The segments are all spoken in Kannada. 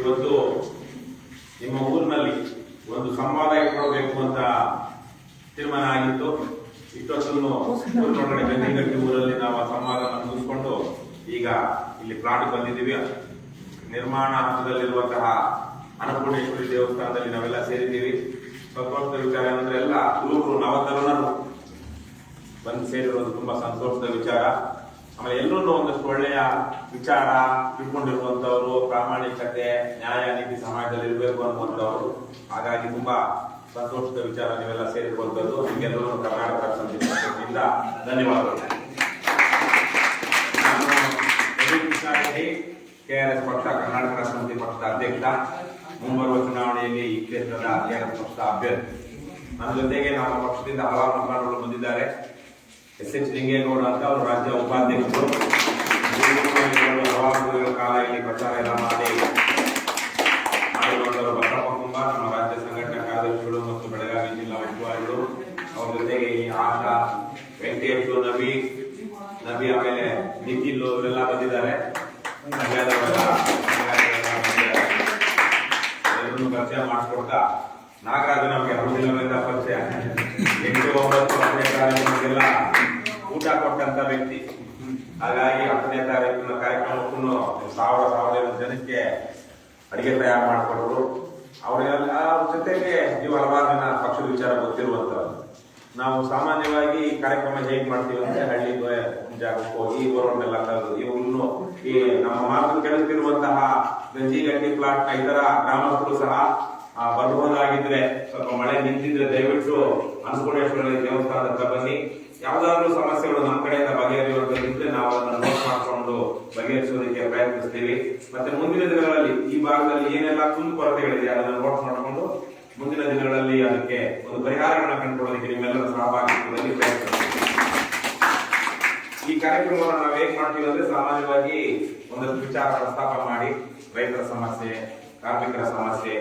ಇವತ್ತು ನಿಮ್ಮ ಊರಿನಲ್ಲಿ ಒಂದು ಸಂವಾದ ಇಟ್ಕೊಳ್ಬೇಕು ಅಂತ ತೀರ್ಮಾನ ಆಗಿತ್ತು. ಇಷ್ಟೊತ್ತನ್ನು ಊರಿನೊಳಗಡೆ ಊರಲ್ಲಿ ನಾವು ಆ ಸಂವಾದನ ಮುಗಿಸ್ಕೊಂಡು ಈಗ ಇಲ್ಲಿ ಪ್ಲಾಟ್ ಬಂದಿದ್ದೀವಿ. ನಿರ್ಮಾಣ ಹಂತದಲ್ಲಿರುವಂತಹ ಅನ್ನಪೂರ್ಣೇಶ್ವರಿ ದೇವಸ್ಥಾನದಲ್ಲಿ ನಾವೆಲ್ಲ ಸೇರಿದ್ದೀವಿ. ಸಂತೋಷದ ವಿಚಾರ ಅಂದ್ರೆ ಎಲ್ಲ ಊರು ನವತರುಣರು ಬಂದು ಸೇರಿರೋದು ತುಂಬಾ ಸಂತೋಷದ ವಿಚಾರ. ಆಮೇಲೆ ಎಲ್ಲರೂ ಒಂದಷ್ಟು ಒಳ್ಳೆಯ ವಿಚಾರ ತಿಳ್ಕೊಂಡಿರುವಂತವ್ರು ಪ್ರಾಮಾಣಿಕತೆ, ನ್ಯಾಯ ನೀತಿ ಸಮಾಜದಲ್ಲಿ ಇರಬೇಕು ಅನ್ನುವಂಥವ್ರು. ಹಾಗಾಗಿ ತುಂಬಾ ಸಂತೋಷದ ವಿಚಾರ ನೀವೆಲ್ಲ ಸೇರಿರುವಂತದ್ದು ನಿಮಗೆಲ್ಲರೂ ಕರ್ನಾಟಕ ಸಮಿತಿ ಧನ್ಯವಾದಗಳು. ಕೆ ಆರ್ ಎಸ್ ಪಕ್ಷ, ಕರ್ನಾಟಕ ಸಮಿತಿ ಪಕ್ಷದ ಅಧ್ಯಕ್ಷ, ಮುಂಬರುವ ಚುನಾವಣೆಯಲ್ಲಿ ಈ ಕ್ಷೇತ್ರದ ಕೆಆರ್ಎಸ್ ಪಕ್ಷದ ಅಭ್ಯರ್ಥಿ. ನನ್ನ ಜೊತೆಗೆ ನಮ್ಮ ಪಕ್ಷದಿಂದ ಹಲವಾರು ಮುಖಂಡರು ಬಂದಿದ್ದಾರೆ. ಎಸ್ ಎಚ್ ಲಿಂಗೇಗೌಡ ಅಂತ ಅವರು ರಾಜ್ಯ ಉಪಾಧ್ಯಕ್ಷರು ಹಲವಾರು ಕಾಲ ಇಲ್ಲಿ ಪ್ರಚಾರ ಎಲ್ಲ ಮಾಡಿ ಮಾಡಿರುವಂತವರು ಬಸಪ್ಪ ಕುಂಬ ನಮ್ಮ ರಾಜ್ಯ ಸಂಘಟನಾ ಕಾರ್ಯದರ್ಶಿಗಳು ಮತ್ತು ಬೆಳಗಾವಿ ಜಿಲ್ಲಾ ಉಸ್ತುವಾರಿಗಳು ಅವ್ರ ಜೊತೆಗೆ ಈ ಆಶಾ ವೆಂಕಟೇಶ್ ನಬಿ ನಬಿ ಆಮೇಲೆ ನಿಖಿಲ್ ಇವರೆಲ್ಲ ಬಂದಿದ್ದಾರೆ ಪರಿಚಯ ಮಾಡಿಕೊಡ್ತಾ ನಾಗರಾಜು ನಮಗೆ ಹೌದಿಲ್ಲವೆಂದ ಪರಿಚಯ ಎಂಟು ಒಂಬತ್ತು ಹತ್ತನೇ ತಾರೀಕಿಗೆಲ್ಲ ಊಟ ಕೊಟ್ಟಂತ ವ್ಯಕ್ತಿ. ಹಾಗಾಗಿ ಹತ್ತನೇ ತಾರೀಕಿನ ಕಾರ್ಯಕ್ರಮಕ್ಕೂ ಸಾವಿರ ಸಾವಿರ ಜನಕ್ಕೆ ಅಡಿಗೆ ತಯಾರು ಮಾಡಿಕೊಟ್ರು ಅವರಿಗೆಲ್ಲ ಅವ್ರ ಜೊತೆಗೆ ನೀವು ಹಲವಾರು ಜನ ಪಕ್ಷದ ವಿಚಾರ ಗೊತ್ತಿರುವಂತ ನಾವು ಸಾಮಾನ್ಯವಾಗಿ ಈ ಕಾರ್ಯಕ್ರಮ ಹೇಗೆ ಮಾಡ್ತೀವಿ ಅಂದ್ರೆ ಹಳ್ಳಿ ಜಾಗಕ್ಕೆ ಹೋಗಿ ಇವರನ್ನೆಲ್ಲ ಕರೆದು, ಇವ್ರನ್ನು ಈ ನಮ್ಮ ಮಾತು ಕೇಳುತ್ತಿರುವಂತಹ ಗಂಜಿಗಟ್ಟಿ ಪ್ಲಾಟ್ನ ಇತರ ಗ್ರಾಮಸ್ಥರು ಸಹ ಬರಬಹುದಾಗಿದ್ರೆ ಸ್ವಲ್ಪ ಮಳೆ ನಿಂತಿದ್ರೆ ದಯವಿಟ್ಟು ಅನ್ನಪೂರ್ಣೇಶ್ವರಿ ದೇವಸ್ಥಾನದ ಬನ್ನಿ. ಯಾವ್ದಾದ್ರು ಸಮಸ್ಯೆಗಳು ನಮ್ಮ ಕಡೆಯಿಂದ ಬಗೆಹರಿಯುವಂತದ್ದಿದ್ರೆ ನಾವು ಅದನ್ನ ನೋಟ್ ಮಾಡ್ಕೊಂಡು ಬಗೆಹರಿಸೋದಕ್ಕೆ ಪ್ರಯತ್ನಿಸ್ತೀವಿ. ಮತ್ತೆ ಮುಂದಿನ ದಿನಗಳಲ್ಲಿ ಈ ಭಾಗದಲ್ಲಿ ಏನೆಲ್ಲ ಕುಂದು ಕೊರತೆಗಳಿದೆ ಅದನ್ನು ನೋಟ್ ಮಾಡ್ಕೊಂಡು ಮುಂದಿನ ದಿನಗಳಲ್ಲಿ ಅದಕ್ಕೆ ಒಂದು ಪರಿಹಾರಗಳನ್ನ ಕಂಡುಕೊಳ್ಳೋದಕ್ಕೆ ನಿಮ್ಮೆಲ್ಲರ ಸಹಭಾಗಿತ್ವದಲ್ಲಿ ಪ್ರಯತ್ನಿಸ್ತೀವಿ. ಈ ಕಾರ್ಯಕ್ರಮವನ್ನು ನಾವು ಹೇಗೆ ಮಾಡ್ತೀವಿ ಅಂದ್ರೆ ಸಾಮಾನ್ಯವಾಗಿ ಒಂದಷ್ಟು ವಿಚಾರ ಪ್ರಸ್ತಾಪ ಮಾಡಿ ರೈತರ ಸಮಸ್ಯೆ, ಕಾರ್ಮಿಕರ ಸಮಸ್ಯೆ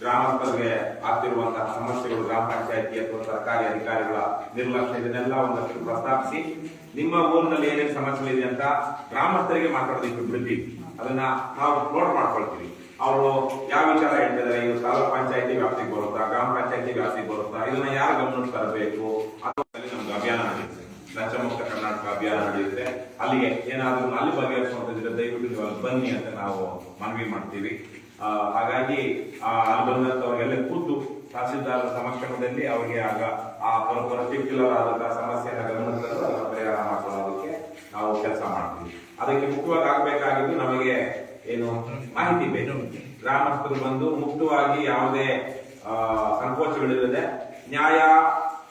ಗ್ರಾಮಸ್ಥರಿಗೆ ಆಗ್ತಿರುವಂತಹ ಸಮಸ್ಯೆಗಳು ಗ್ರಾಮ ಪಂಚಾಯತಿ ಅಥವಾ ಸರ್ಕಾರಿ ಅಧಿಕಾರಿಗಳ ನಿರ್ಲಕ್ಷ್ಯ, ಇದನ್ನೆಲ್ಲ ಒಂದಷ್ಟು ಪ್ರಸ್ತಾಪಿಸಿ, ನಿಮ್ಮ ಊರಿನಲ್ಲಿ ಏನೇನು ಸಮಸ್ಯೆಗಳಿದೆ ಅಂತ ಗ್ರಾಮಸ್ಥರಿಗೆ ಮಾತಾಡೋದಕ್ಕೆ ಬಿಡ್ತೀವಿ ಅದನ್ನ ನಾವು ನೋಟ್ ಮಾಡ್ಕೊಳ್ತೀವಿ. ಅವರು ಯಾವ ವಿಚಾರ ಹೇಳ್ತಿದ್ದಾರೆ ಇದು ತಾಲೂಕ್ ಪಂಚಾಯತಿ ವ್ಯಾಪ್ತಿಗೆ ಬರುತ್ತಾ? ಗ್ರಾಮ ಪಂಚಾಯತಿ ವ್ಯಾಪ್ತಿಗೆ ಬರುತ್ತಾ? ಇದನ್ನ ಯಾರು ಗಮನಕ್ಕೆ ತರಬೇಕು? ಅಥವಾ ನಮ್ಗೆ ಅಭಿಯಾನ ನಡೆಯುತ್ತೆ. ಲಂಚ ಕರ್ನಾಟಕ ಅಭಿಯಾನ ನಡೆಯುತ್ತೆ. ಅಲ್ಲಿಗೆ ಏನಾದ್ರೂ ಅಲ್ಲಿ ಬಗೆಹರಿಸುವಂತ ದಯವಿಟ್ಟು ಬನ್ನಿ ಅಂತ ನಾವು ಮನವಿ ಮಾಡ್ತೀವಿ. ಹಾಗಾಗಿ ಆ, ಬಂದಂತವ್ರಿಗೆಲ್ಲ ಕೂತು ತಹಸೀಲ್ದಾರ ಸಮಕ್ಷಮದಲ್ಲಿ ಅವರಿಗೆ ಆಗ ಆ ಪರ್ಟಿಕ್ಯುಲರ್ ಆದಂತಹ ತಂದು ಅದನ್ನ ಪರಿಹಾರ ಮಾಡಿಕೊಳ್ಳೋದಕ್ಕೆ ನಾವು ಕೆಲಸ ಮಾಡ್ತೀವಿ. ಅದಕ್ಕೆ ಮುಖ್ಯವಾಗಿ ಆಗಬೇಕಾಗಿದ್ದು ನಮಗೆ ಏನು ಮಾಹಿತಿ ಬೇಕು. ಗ್ರಾಮಸ್ಥರು ಬಂದು ಮುಕ್ತವಾಗಿ ಯಾವುದೇ ಸಂಕೋಚಗಳಿಲ್ಲದೆ ನ್ಯಾಯ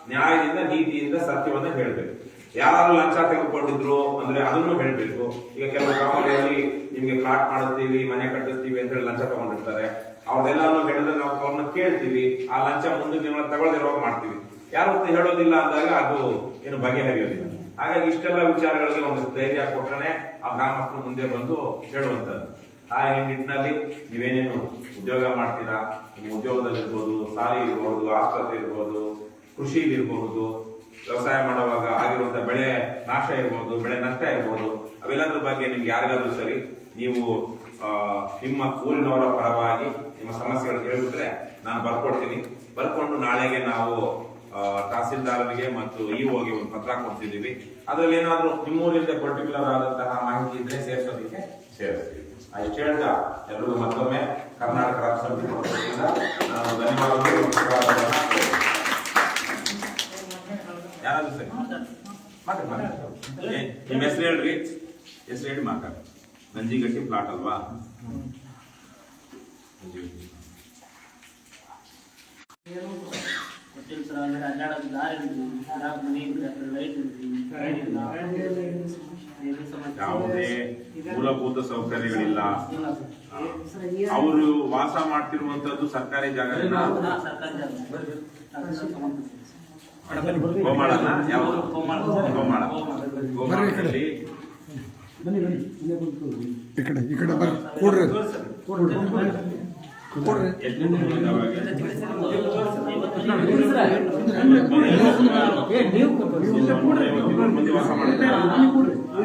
ನ್ಯಾಯದಿಂದ ನೀತಿಯಿಂದ ಸತ್ಯವನ್ನು ಹೇಳಬೇಕು. ಯಾರು ಲಂಚ ತೆಗೆದುಕೊಂಡಿದ್ರು ಅಂದ್ರೆ ಅದನ್ನು ಹೇಳ್ಬೇಕು. ಈಗ ಕೆಲವು ಗ್ರಾಮಗಳಲ್ಲಿ ನಿಮ್ಗೆ ಫ್ಲಾಟ್ ಮಾಡಿಸ್ತೀವಿ ಮನೆ ಕಟ್ಟಿಸ್ತೀವಿ ಅಂತ ಹೇಳಿ ಲಂಚ ತಗೊಂಡಿರ್ತಾರೆ. ಅವ್ರದೆಲ್ಲಾನು ಹೇಳಿದ್ರೆ ನಾವು ಅವ್ರನ್ನ ಕೇಳ್ತೀವಿ. ಆ ಲಂಚ ಮುಂದಿನ ದಿನ ತಗೊಳ್ದಿರೋ ಮಾಡ್ತೀವಿ. ಯಾರು ಹೇಳೋದಿಲ್ಲ ಅಂದಾಗ ಅದು ಏನು ಬಗೆಹರಿಯೋದಿಲ್ಲ ಹಾಗಾಗಿ ಇಷ್ಟೆಲ್ಲ ವಿಚಾರಗಳಿಗೆ ಒಂದು ಧೈರ್ಯ ಕೊಟ್ಟರೆ ಆ ಗ್ರಾಮಸ್ಥರು ಮುಂದೆ ಬಂದು ಹೇಳುವಂತದ್ದು ಆ ನಿಟ್ಟಿನಲ್ಲಿ ನೀವೇನೇನು ಉದ್ಯೋಗ ಮಾಡ್ತೀರಾ? ನಿಮ್ಮ ಉದ್ಯೋಗದಲ್ಲಿ ಇರ್ಬೋದು ಸಾಲಿ ಇರ್ಬೋದು, ಆಸ್ಪತ್ರೆ ಇರ್ಬೋದು ಕೃಷಿ ಇರಬಹುದು ವ್ಯವಸಾಯ ಮಾಡುವಾಗ ಆಗಿರುವಂತಹ ಬೆಳೆ ನಾಶ ಇರ್ಬೋದು, ಬೆಳೆ ನಷ್ಟ ಇರ್ಬೋದು, ಅವೆಲ್ಲದರ ಬಗ್ಗೆ ನಿಮ್ಗೆ ಯಾರಿಗಾದ್ರೂ ಸರಿ ನೀವು ನಿಮ್ಮ ಊರಿನವರ ಪರವಾಗಿ ನಿಮ್ಮ ಸಮಸ್ಯೆಗಳು ಹೇಳಿಬಿಟ್ರೆ ನಾನು ಬರ್ಕೊಡ್ತೀನಿ. ಬರ್ಕೊಂಡು ನಾಳೆಗೆ ನಾವು ತಹಸೀಲ್ದಾರರಿಗೆ ಮತ್ತು ಇಒಗೆ ಒಂದು ಪತ್ರ ಕೊಡ್ತಿದ್ದೀವಿ. ಅದ್ರಲ್ಲಿ ಏನಾದ್ರೂ ನಿಮ್ಮೂರಿಂದ ಪರ್ಟಿಕ್ಯುಲರ್ ಆದಂತಹ ಮಾಹಿತಿ ಇದ್ರೆ ಸೇರಿಸೋದಕ್ಕೆ ಸೇರಿಸ್ತೀವಿ. ಅಷ್ಟು ಹೇಳ್ತಾ, ಎಲ್ರಿಗೂ ಮತ್ತೊಮ್ಮೆ ಕರ್ನಾಟಕ ರಾಜ್ಯ ಸಮಿತಿ ಧನ್ಯವಾದಗಳು ನಮಸ್ಕಾರಗಳನ್ನ ಹೇಳ್ತೀನಿ. ಯಾರಾದ್ರೂ ಸರಿ ಮಾತಾಡಿ ಮಾತಾಡಿ ಏ, ನಿಮ್ಮ ಹೆಸರು ಹೇಳ್ರಿ. ಹೆಸರು ಹೇಳಿ ಮಾತಾಡ. ನಂಜಿಗಟ್ಟಿ ಪ್ಲಾಟ್ ಅಲ್ವಾ? ಯಾವುದೇ ಮೂಲಭೂತ ಸೌಕರ್ಯಗಳಿಲ್ಲ. ಅವರು ವಾಸ ಮಾಡ್ತಿರುವಂತದ್ದು ಸರ್ಕಾರಿ ಜಾಗ ಸರ್ಕಾರಿ ಜಾಗ. ಸರ್ಕಾರಿ ಸಂಬಂಧ. ಗೋಮಾಳನ? ಯಾವುದು? ಗೋಮಾಳ. ಗೋಮಾಳ ಗೋಮಾಳ. ಗೋಮಾಳದಲ್ಲಿ ಈ ಕಡೆ ಈ ಕಡೆ ಬರ್ರಿ ಕೂಡ್ರಿ. ಕೂಡ್ರಿ. ಎಷ್ಟು ಇದಾವೆ?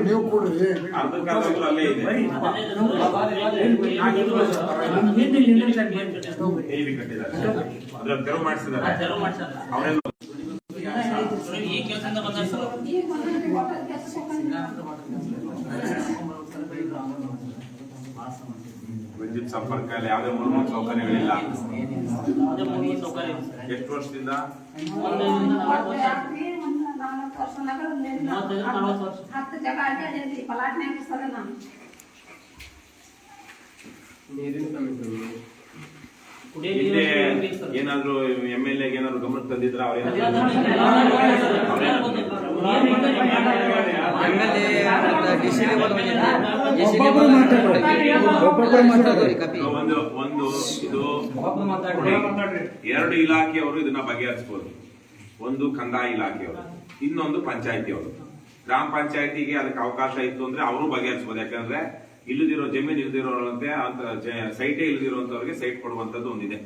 ನೀವು ಕೊಡ್ರಿ. ಅಲ್ಲೇ ಇದೆ. ಹೇವಿ ಕಟ್ಟಿದ್ದಾರೆ ಅದ್ರ ತೆರವು ಮಾಡಿಸಿದ್ದಾರೆ. ತೆರವು ಮಾಡ್ಸಲ್ಲ. ಅವರೆಲ್ಲ ಈ ಕೆಲಸದಿಂದ ಬಂದ ಸರ್ ವಿದ್ಯುತ್ ಸಂಪರ್ಕ ಇಲ್ಲ ಯಾವುದೇ ಮೂಲಭೂತ ಸೌಕರ್ಯಗಳಿಲ್ಲ ಯಾವುದೇ ಮೂಲಭೂತ ಸೌಕರ್ಯ ಇಲ್ಲ ಸರ್. ಎಷ್ಟು ವರ್ಷದಿಂದ ಒಂದರಿಂದ ನಾಲ್ಕು ಹಿಂದೆ. ಏನಾದ್ರು ಎಂ ಎಲ್ ಎಗೆ ಏನಾದ್ರು ಗಮನ ತಂದಿದ್ರ? ಒಂದು ಒಂದು ಇದು ನೋಡಿ, ಎರಡು ಇಲಾಖೆಯವರು ಇದನ್ನ ಬಗೆಹರಿಸಬಹುದು ಒಂದು ಕಂದಾಯ ಇಲಾಖೆಯವರು ಇನ್ನೊಂದು ಪಂಚಾಯತಿಯವರು. ಗ್ರಾಮ ಪಂಚಾಯತಿಗೆ ಅದಕ್ಕೆ ಅವಕಾಶ ಇತ್ತು ಅಂದ್ರೆ ಅವರು ಬಗೆಹರಿಸಬಹುದು ಯಾಕಂದ್ರೆ ಇಲ್ಲದಿರೋ ಜಮೀನು ಇಲ್ಲದಿರೋರಂತೆ ಅಂತ ಸೈಟೇ ಇಲ್ಲದಿರುವಂತವ್ರಿಗೆ ಸೈಟ್ ಕೊಡುವಂತದ್ದು ಒಂದಿದೆ.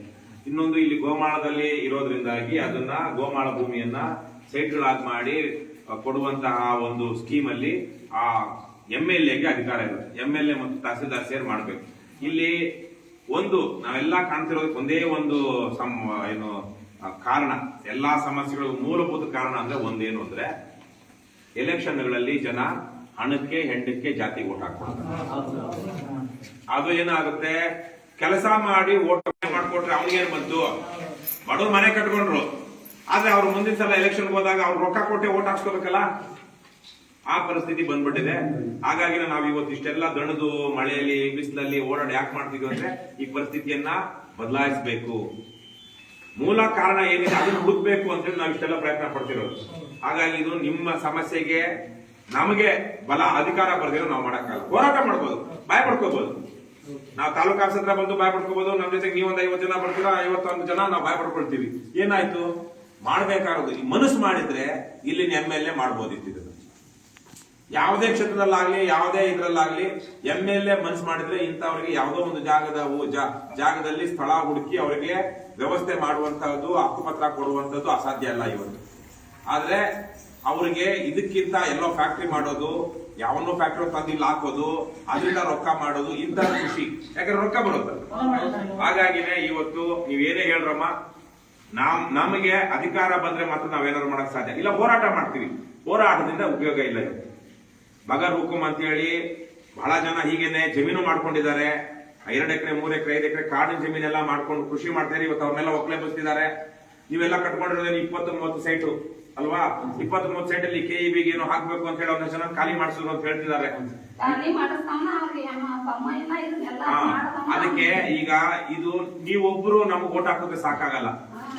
ಇನ್ನೊಂದು ಇಲ್ಲಿ ಗೋಮಾಳದಲ್ಲಿ ಇರೋದ್ರಿಂದಾಗಿ ಅದನ್ನ ಗೋಮಾಳ ಭೂಮಿಯನ್ನ ಸೈಟ್ಗಳಾಗಿ ಮಾಡಿ ಕೊಡುವಂತಹ ಒಂದು ಸ್ಕೀಮ್ ಅಲ್ಲಿ ಆ ಎಂ ಎಲ್ ಎಗೆ ಅಧಿಕಾರ ಇರುತ್ತೆ. ಎಂ ಎಲ್ ಎ ಮತ್ತು ತಹಸೀಲ್ದಾರ್ ಸೇರ್ ಮಾಡ್ಬೇಕು. ಇಲ್ಲಿ ಒಂದು, ನಾವೆಲ್ಲ ಕಾಣ್ತಿರೋದಕ್ಕೆ ಒಂದೇ ಒಂದು ಸಮ್ ಏನು ಕಾರಣ. ಎಲ್ಲಾ ಸಮಸ್ಯೆಗಳಿಗೂ ಮೂಲಭೂತ ಕಾರಣ ಅಂದ್ರೆ ಒಂದೇನು ಅಂದ್ರೆ ಎಲೆಕ್ಷನ್ಗಳಲ್ಲಿ ಜನ ಹಣಕ್ಕೆ, ಹೆಂಡಕ್ಕೆ ಜಾತಿ ಓಟ್ ಹಾಕ್ತಾರೆ ಅದು ಏನಾಗುತ್ತೆ? ಕೆಲಸ ಮಾಡಿ ಓಟ್ ಮಾಡ್ಕೊಟ್ರೆ ಅವ್ನಿಗೇನು ಬಂತು ಬಡವ್ರು ಮನೆ ಕಟ್ಕೊಂಡ್ರು. ಆದ್ರೆ ಅವ್ರು ಮುಂದಿನ ಸಲ ಎಲೆಕ್ಷನ್ ಹೋದಾಗ ಅವ್ರು ರೊಕ್ಕ ಕೊಟ್ಟೆ ಓಟ್ ಹಾಕ್ಸ್ಕೋಬೇಕಲ್ಲ? ಆ ಪರಿಸ್ಥಿತಿ ಬಂದ್ಬಿಟ್ಟಿದೆ. ಹಾಗಾಗಿ ನಾವು ಇವತ್ತು ಇಷ್ಟೆಲ್ಲ ದಣದು, ಮಳೆಯಲ್ಲಿ, ಬಿಸಿಲಲ್ಲಿ ಓಡಾಡಿ ಯಾಕೆ ಮಾಡ್ತಿದ್ವಿ ಅಂದ್ರೆ ಈ ಪರಿಸ್ಥಿತಿಯನ್ನ ಬದಲಾಯಿಸಬೇಕು. ಮೂಲ ಕಾರಣ ಏನಿದೆ? ಅದನ್ನ ಹುಡುಕ್ಬೇಕು ಅಂತೇಳಿ ನಾವು ಇಷ್ಟೆಲ್ಲ ಪ್ರಯತ್ನ ಪಡ್ತಿರೋದು. ಹಾಗಾಗಿ ಇದು ನಿಮ್ಮ ಸಮಸ್ಯೆಗೆ ನಮಗೆ ಬಲ ಅಧಿಕಾರ ಬರ್ದಿರೋ ನಾವು ಮಾಡಕ್ಕಾಗಲ್ಲ. ಹೋರಾಟ ಮಾಡ್ಬೋದು ಬಾಯ್ ಪಡ್ಕೋಬಹುದು ನಾವು ತಾಲೂಕು ಆಫೀಸ್ ಹತ್ರ ಬಂದು ಬಾಯ್ ಪಡ್ಕೋಬಹುದು ನಮ್ ಜೊತೆಗೆ ನೀವೊಂದು ಐವತ್ತು ಜನ ಬರ್ತೀರಾ, ಐವತ್ತೊಂದು ಜನ ನಾವು ಬಾಯ್ ಪಡ್ಕೊಳ್ತೀವಿ ಏನಾಯ್ತು? ಮಾಡ್ಬೇಕಾಗೋದು ಈ ಮನಸ್ಸು ಮಾಡಿದ್ರೆ ಇಲ್ಲಿನ ಎಂ ಎಲ್ ಎ ಮಾಡ್ಬೋದಿತ್ತು ಯಾವುದೇ ಕ್ಷೇತ್ರದಲ್ಲಾಗ್ಲಿ, ಯಾವುದೇ ಇದ್ರಲ್ಲಾಗ್ಲಿ ಎಂ ಎಲ್ ಎ ಮನ್ಸು ಮಾಡಿದ್ರೆ ಇಂಥವ್ರಿಗೆ ಯಾವುದೋ ಒಂದು ಜಾಗದ ಜಾಗದಲ್ಲಿ ಸ್ಥಳ ಹುಡುಕಿ ಅವರಿಗೆ ವ್ಯವಸ್ಥೆ ಮಾಡುವಂತಹದ್ದು ಹಕ್ಕುಪತ್ರ ಕೊಡುವಂತದ್ದು ಅಸಾಧ್ಯ ಅಲ್ಲ ಇವತ್ತು. ಆದ್ರೆ ಅವರಿಗೆ ಇದಕ್ಕಿಂತ ಎಲ್ಲೋ ಫ್ಯಾಕ್ಟ್ರಿ ಮಾಡೋದು ಯಾವನ್ನೋ ಫ್ಯಾಕ್ಟ್ರಿ ತಂದು ಇಲ್ಲಿ ಹಾಕೋದು, ಅದರಿಂದ ರೊಕ್ಕ ಮಾಡೋದು ಇಂಥ ಖುಷಿ. ಯಾಕಂದ್ರೆ ರೊಕ್ಕ ಬರುತ್ತೆ. ಹಾಗಾಗಿನೇ ಇವತ್ತು ನೀವೇನೇ ಹೇಳ್ರಮ್ಮ, ನಮ್, ನಮಗೆ ಅಧಿಕಾರ ಬಂದ್ರೆ ಮಾತ್ರ ನಾವೇನಾದ್ರು ಮಾಡಕ್ ಸಾಧ್ಯ. ಇಲ್ಲ, ಹೋರಾಟ ಮಾಡ್ತೀವಿ. ಹೋರಾಟದಿಂದ ಉಪಯೋಗ ಇಲ್ಲ ಇವತ್ತು. ಬಗರ್ ಹುಕುಂ ಅಂತ ಹೇಳಿ ಬಹಳ ಜನ ಹೀಗೇನೆ ಜಮೀನು ಮಾಡ್ಕೊಂಡಿದ್ದಾರೆ. ಎರಡು ಎಕರೆ, ಮೂರ್ ಎಕರೆ, ಐದು ಎಕರೆ ಕಾಡಿನ ಜಮೀನೆಲ್ಲ ಮಾಡ್ಕೊಂಡು ಕೃಷಿ ಮಾಡ್ತಾರೆ ಇವತ್ತು ಅವ್ರನ್ನೆಲ್ಲ ಒಕ್ಕಲೆ ಬಸ್ತಿದ್ದಾರೆ. ನೀವೆಲ್ಲ ಕಟ್ಕೊಂಡಿರೋದೇನು ಇಪ್ಪತ್ತು ಮೂವತ್ತು ಸೈಟು? ಅಲ್ವಾ? ಇಪ್ಪತ್ ಮೂವತ್ ಸೈಟ್ ಅಲ್ಲಿ ಕೆ ಬಿಗೆ ಏನೋ ಹಾಕ್ಬೇಕು ಅಂತ ಹೇಳಿ ಒಂದಷ್ಟು ಜನ ಖಾಲಿ ಮಾಡಿಸಿದ್ರು ಅಂತ ಹೇಳ್ತಿದ್ದಾರೆ. ಅದಕ್ಕೆ ಈಗ ಇದು ನೀವೊಬ್ರು ನಮ್ಗೆ ಓಟ್ ಹಾಕೋಕೆ ಸಾಕಾಗಲ್ಲ.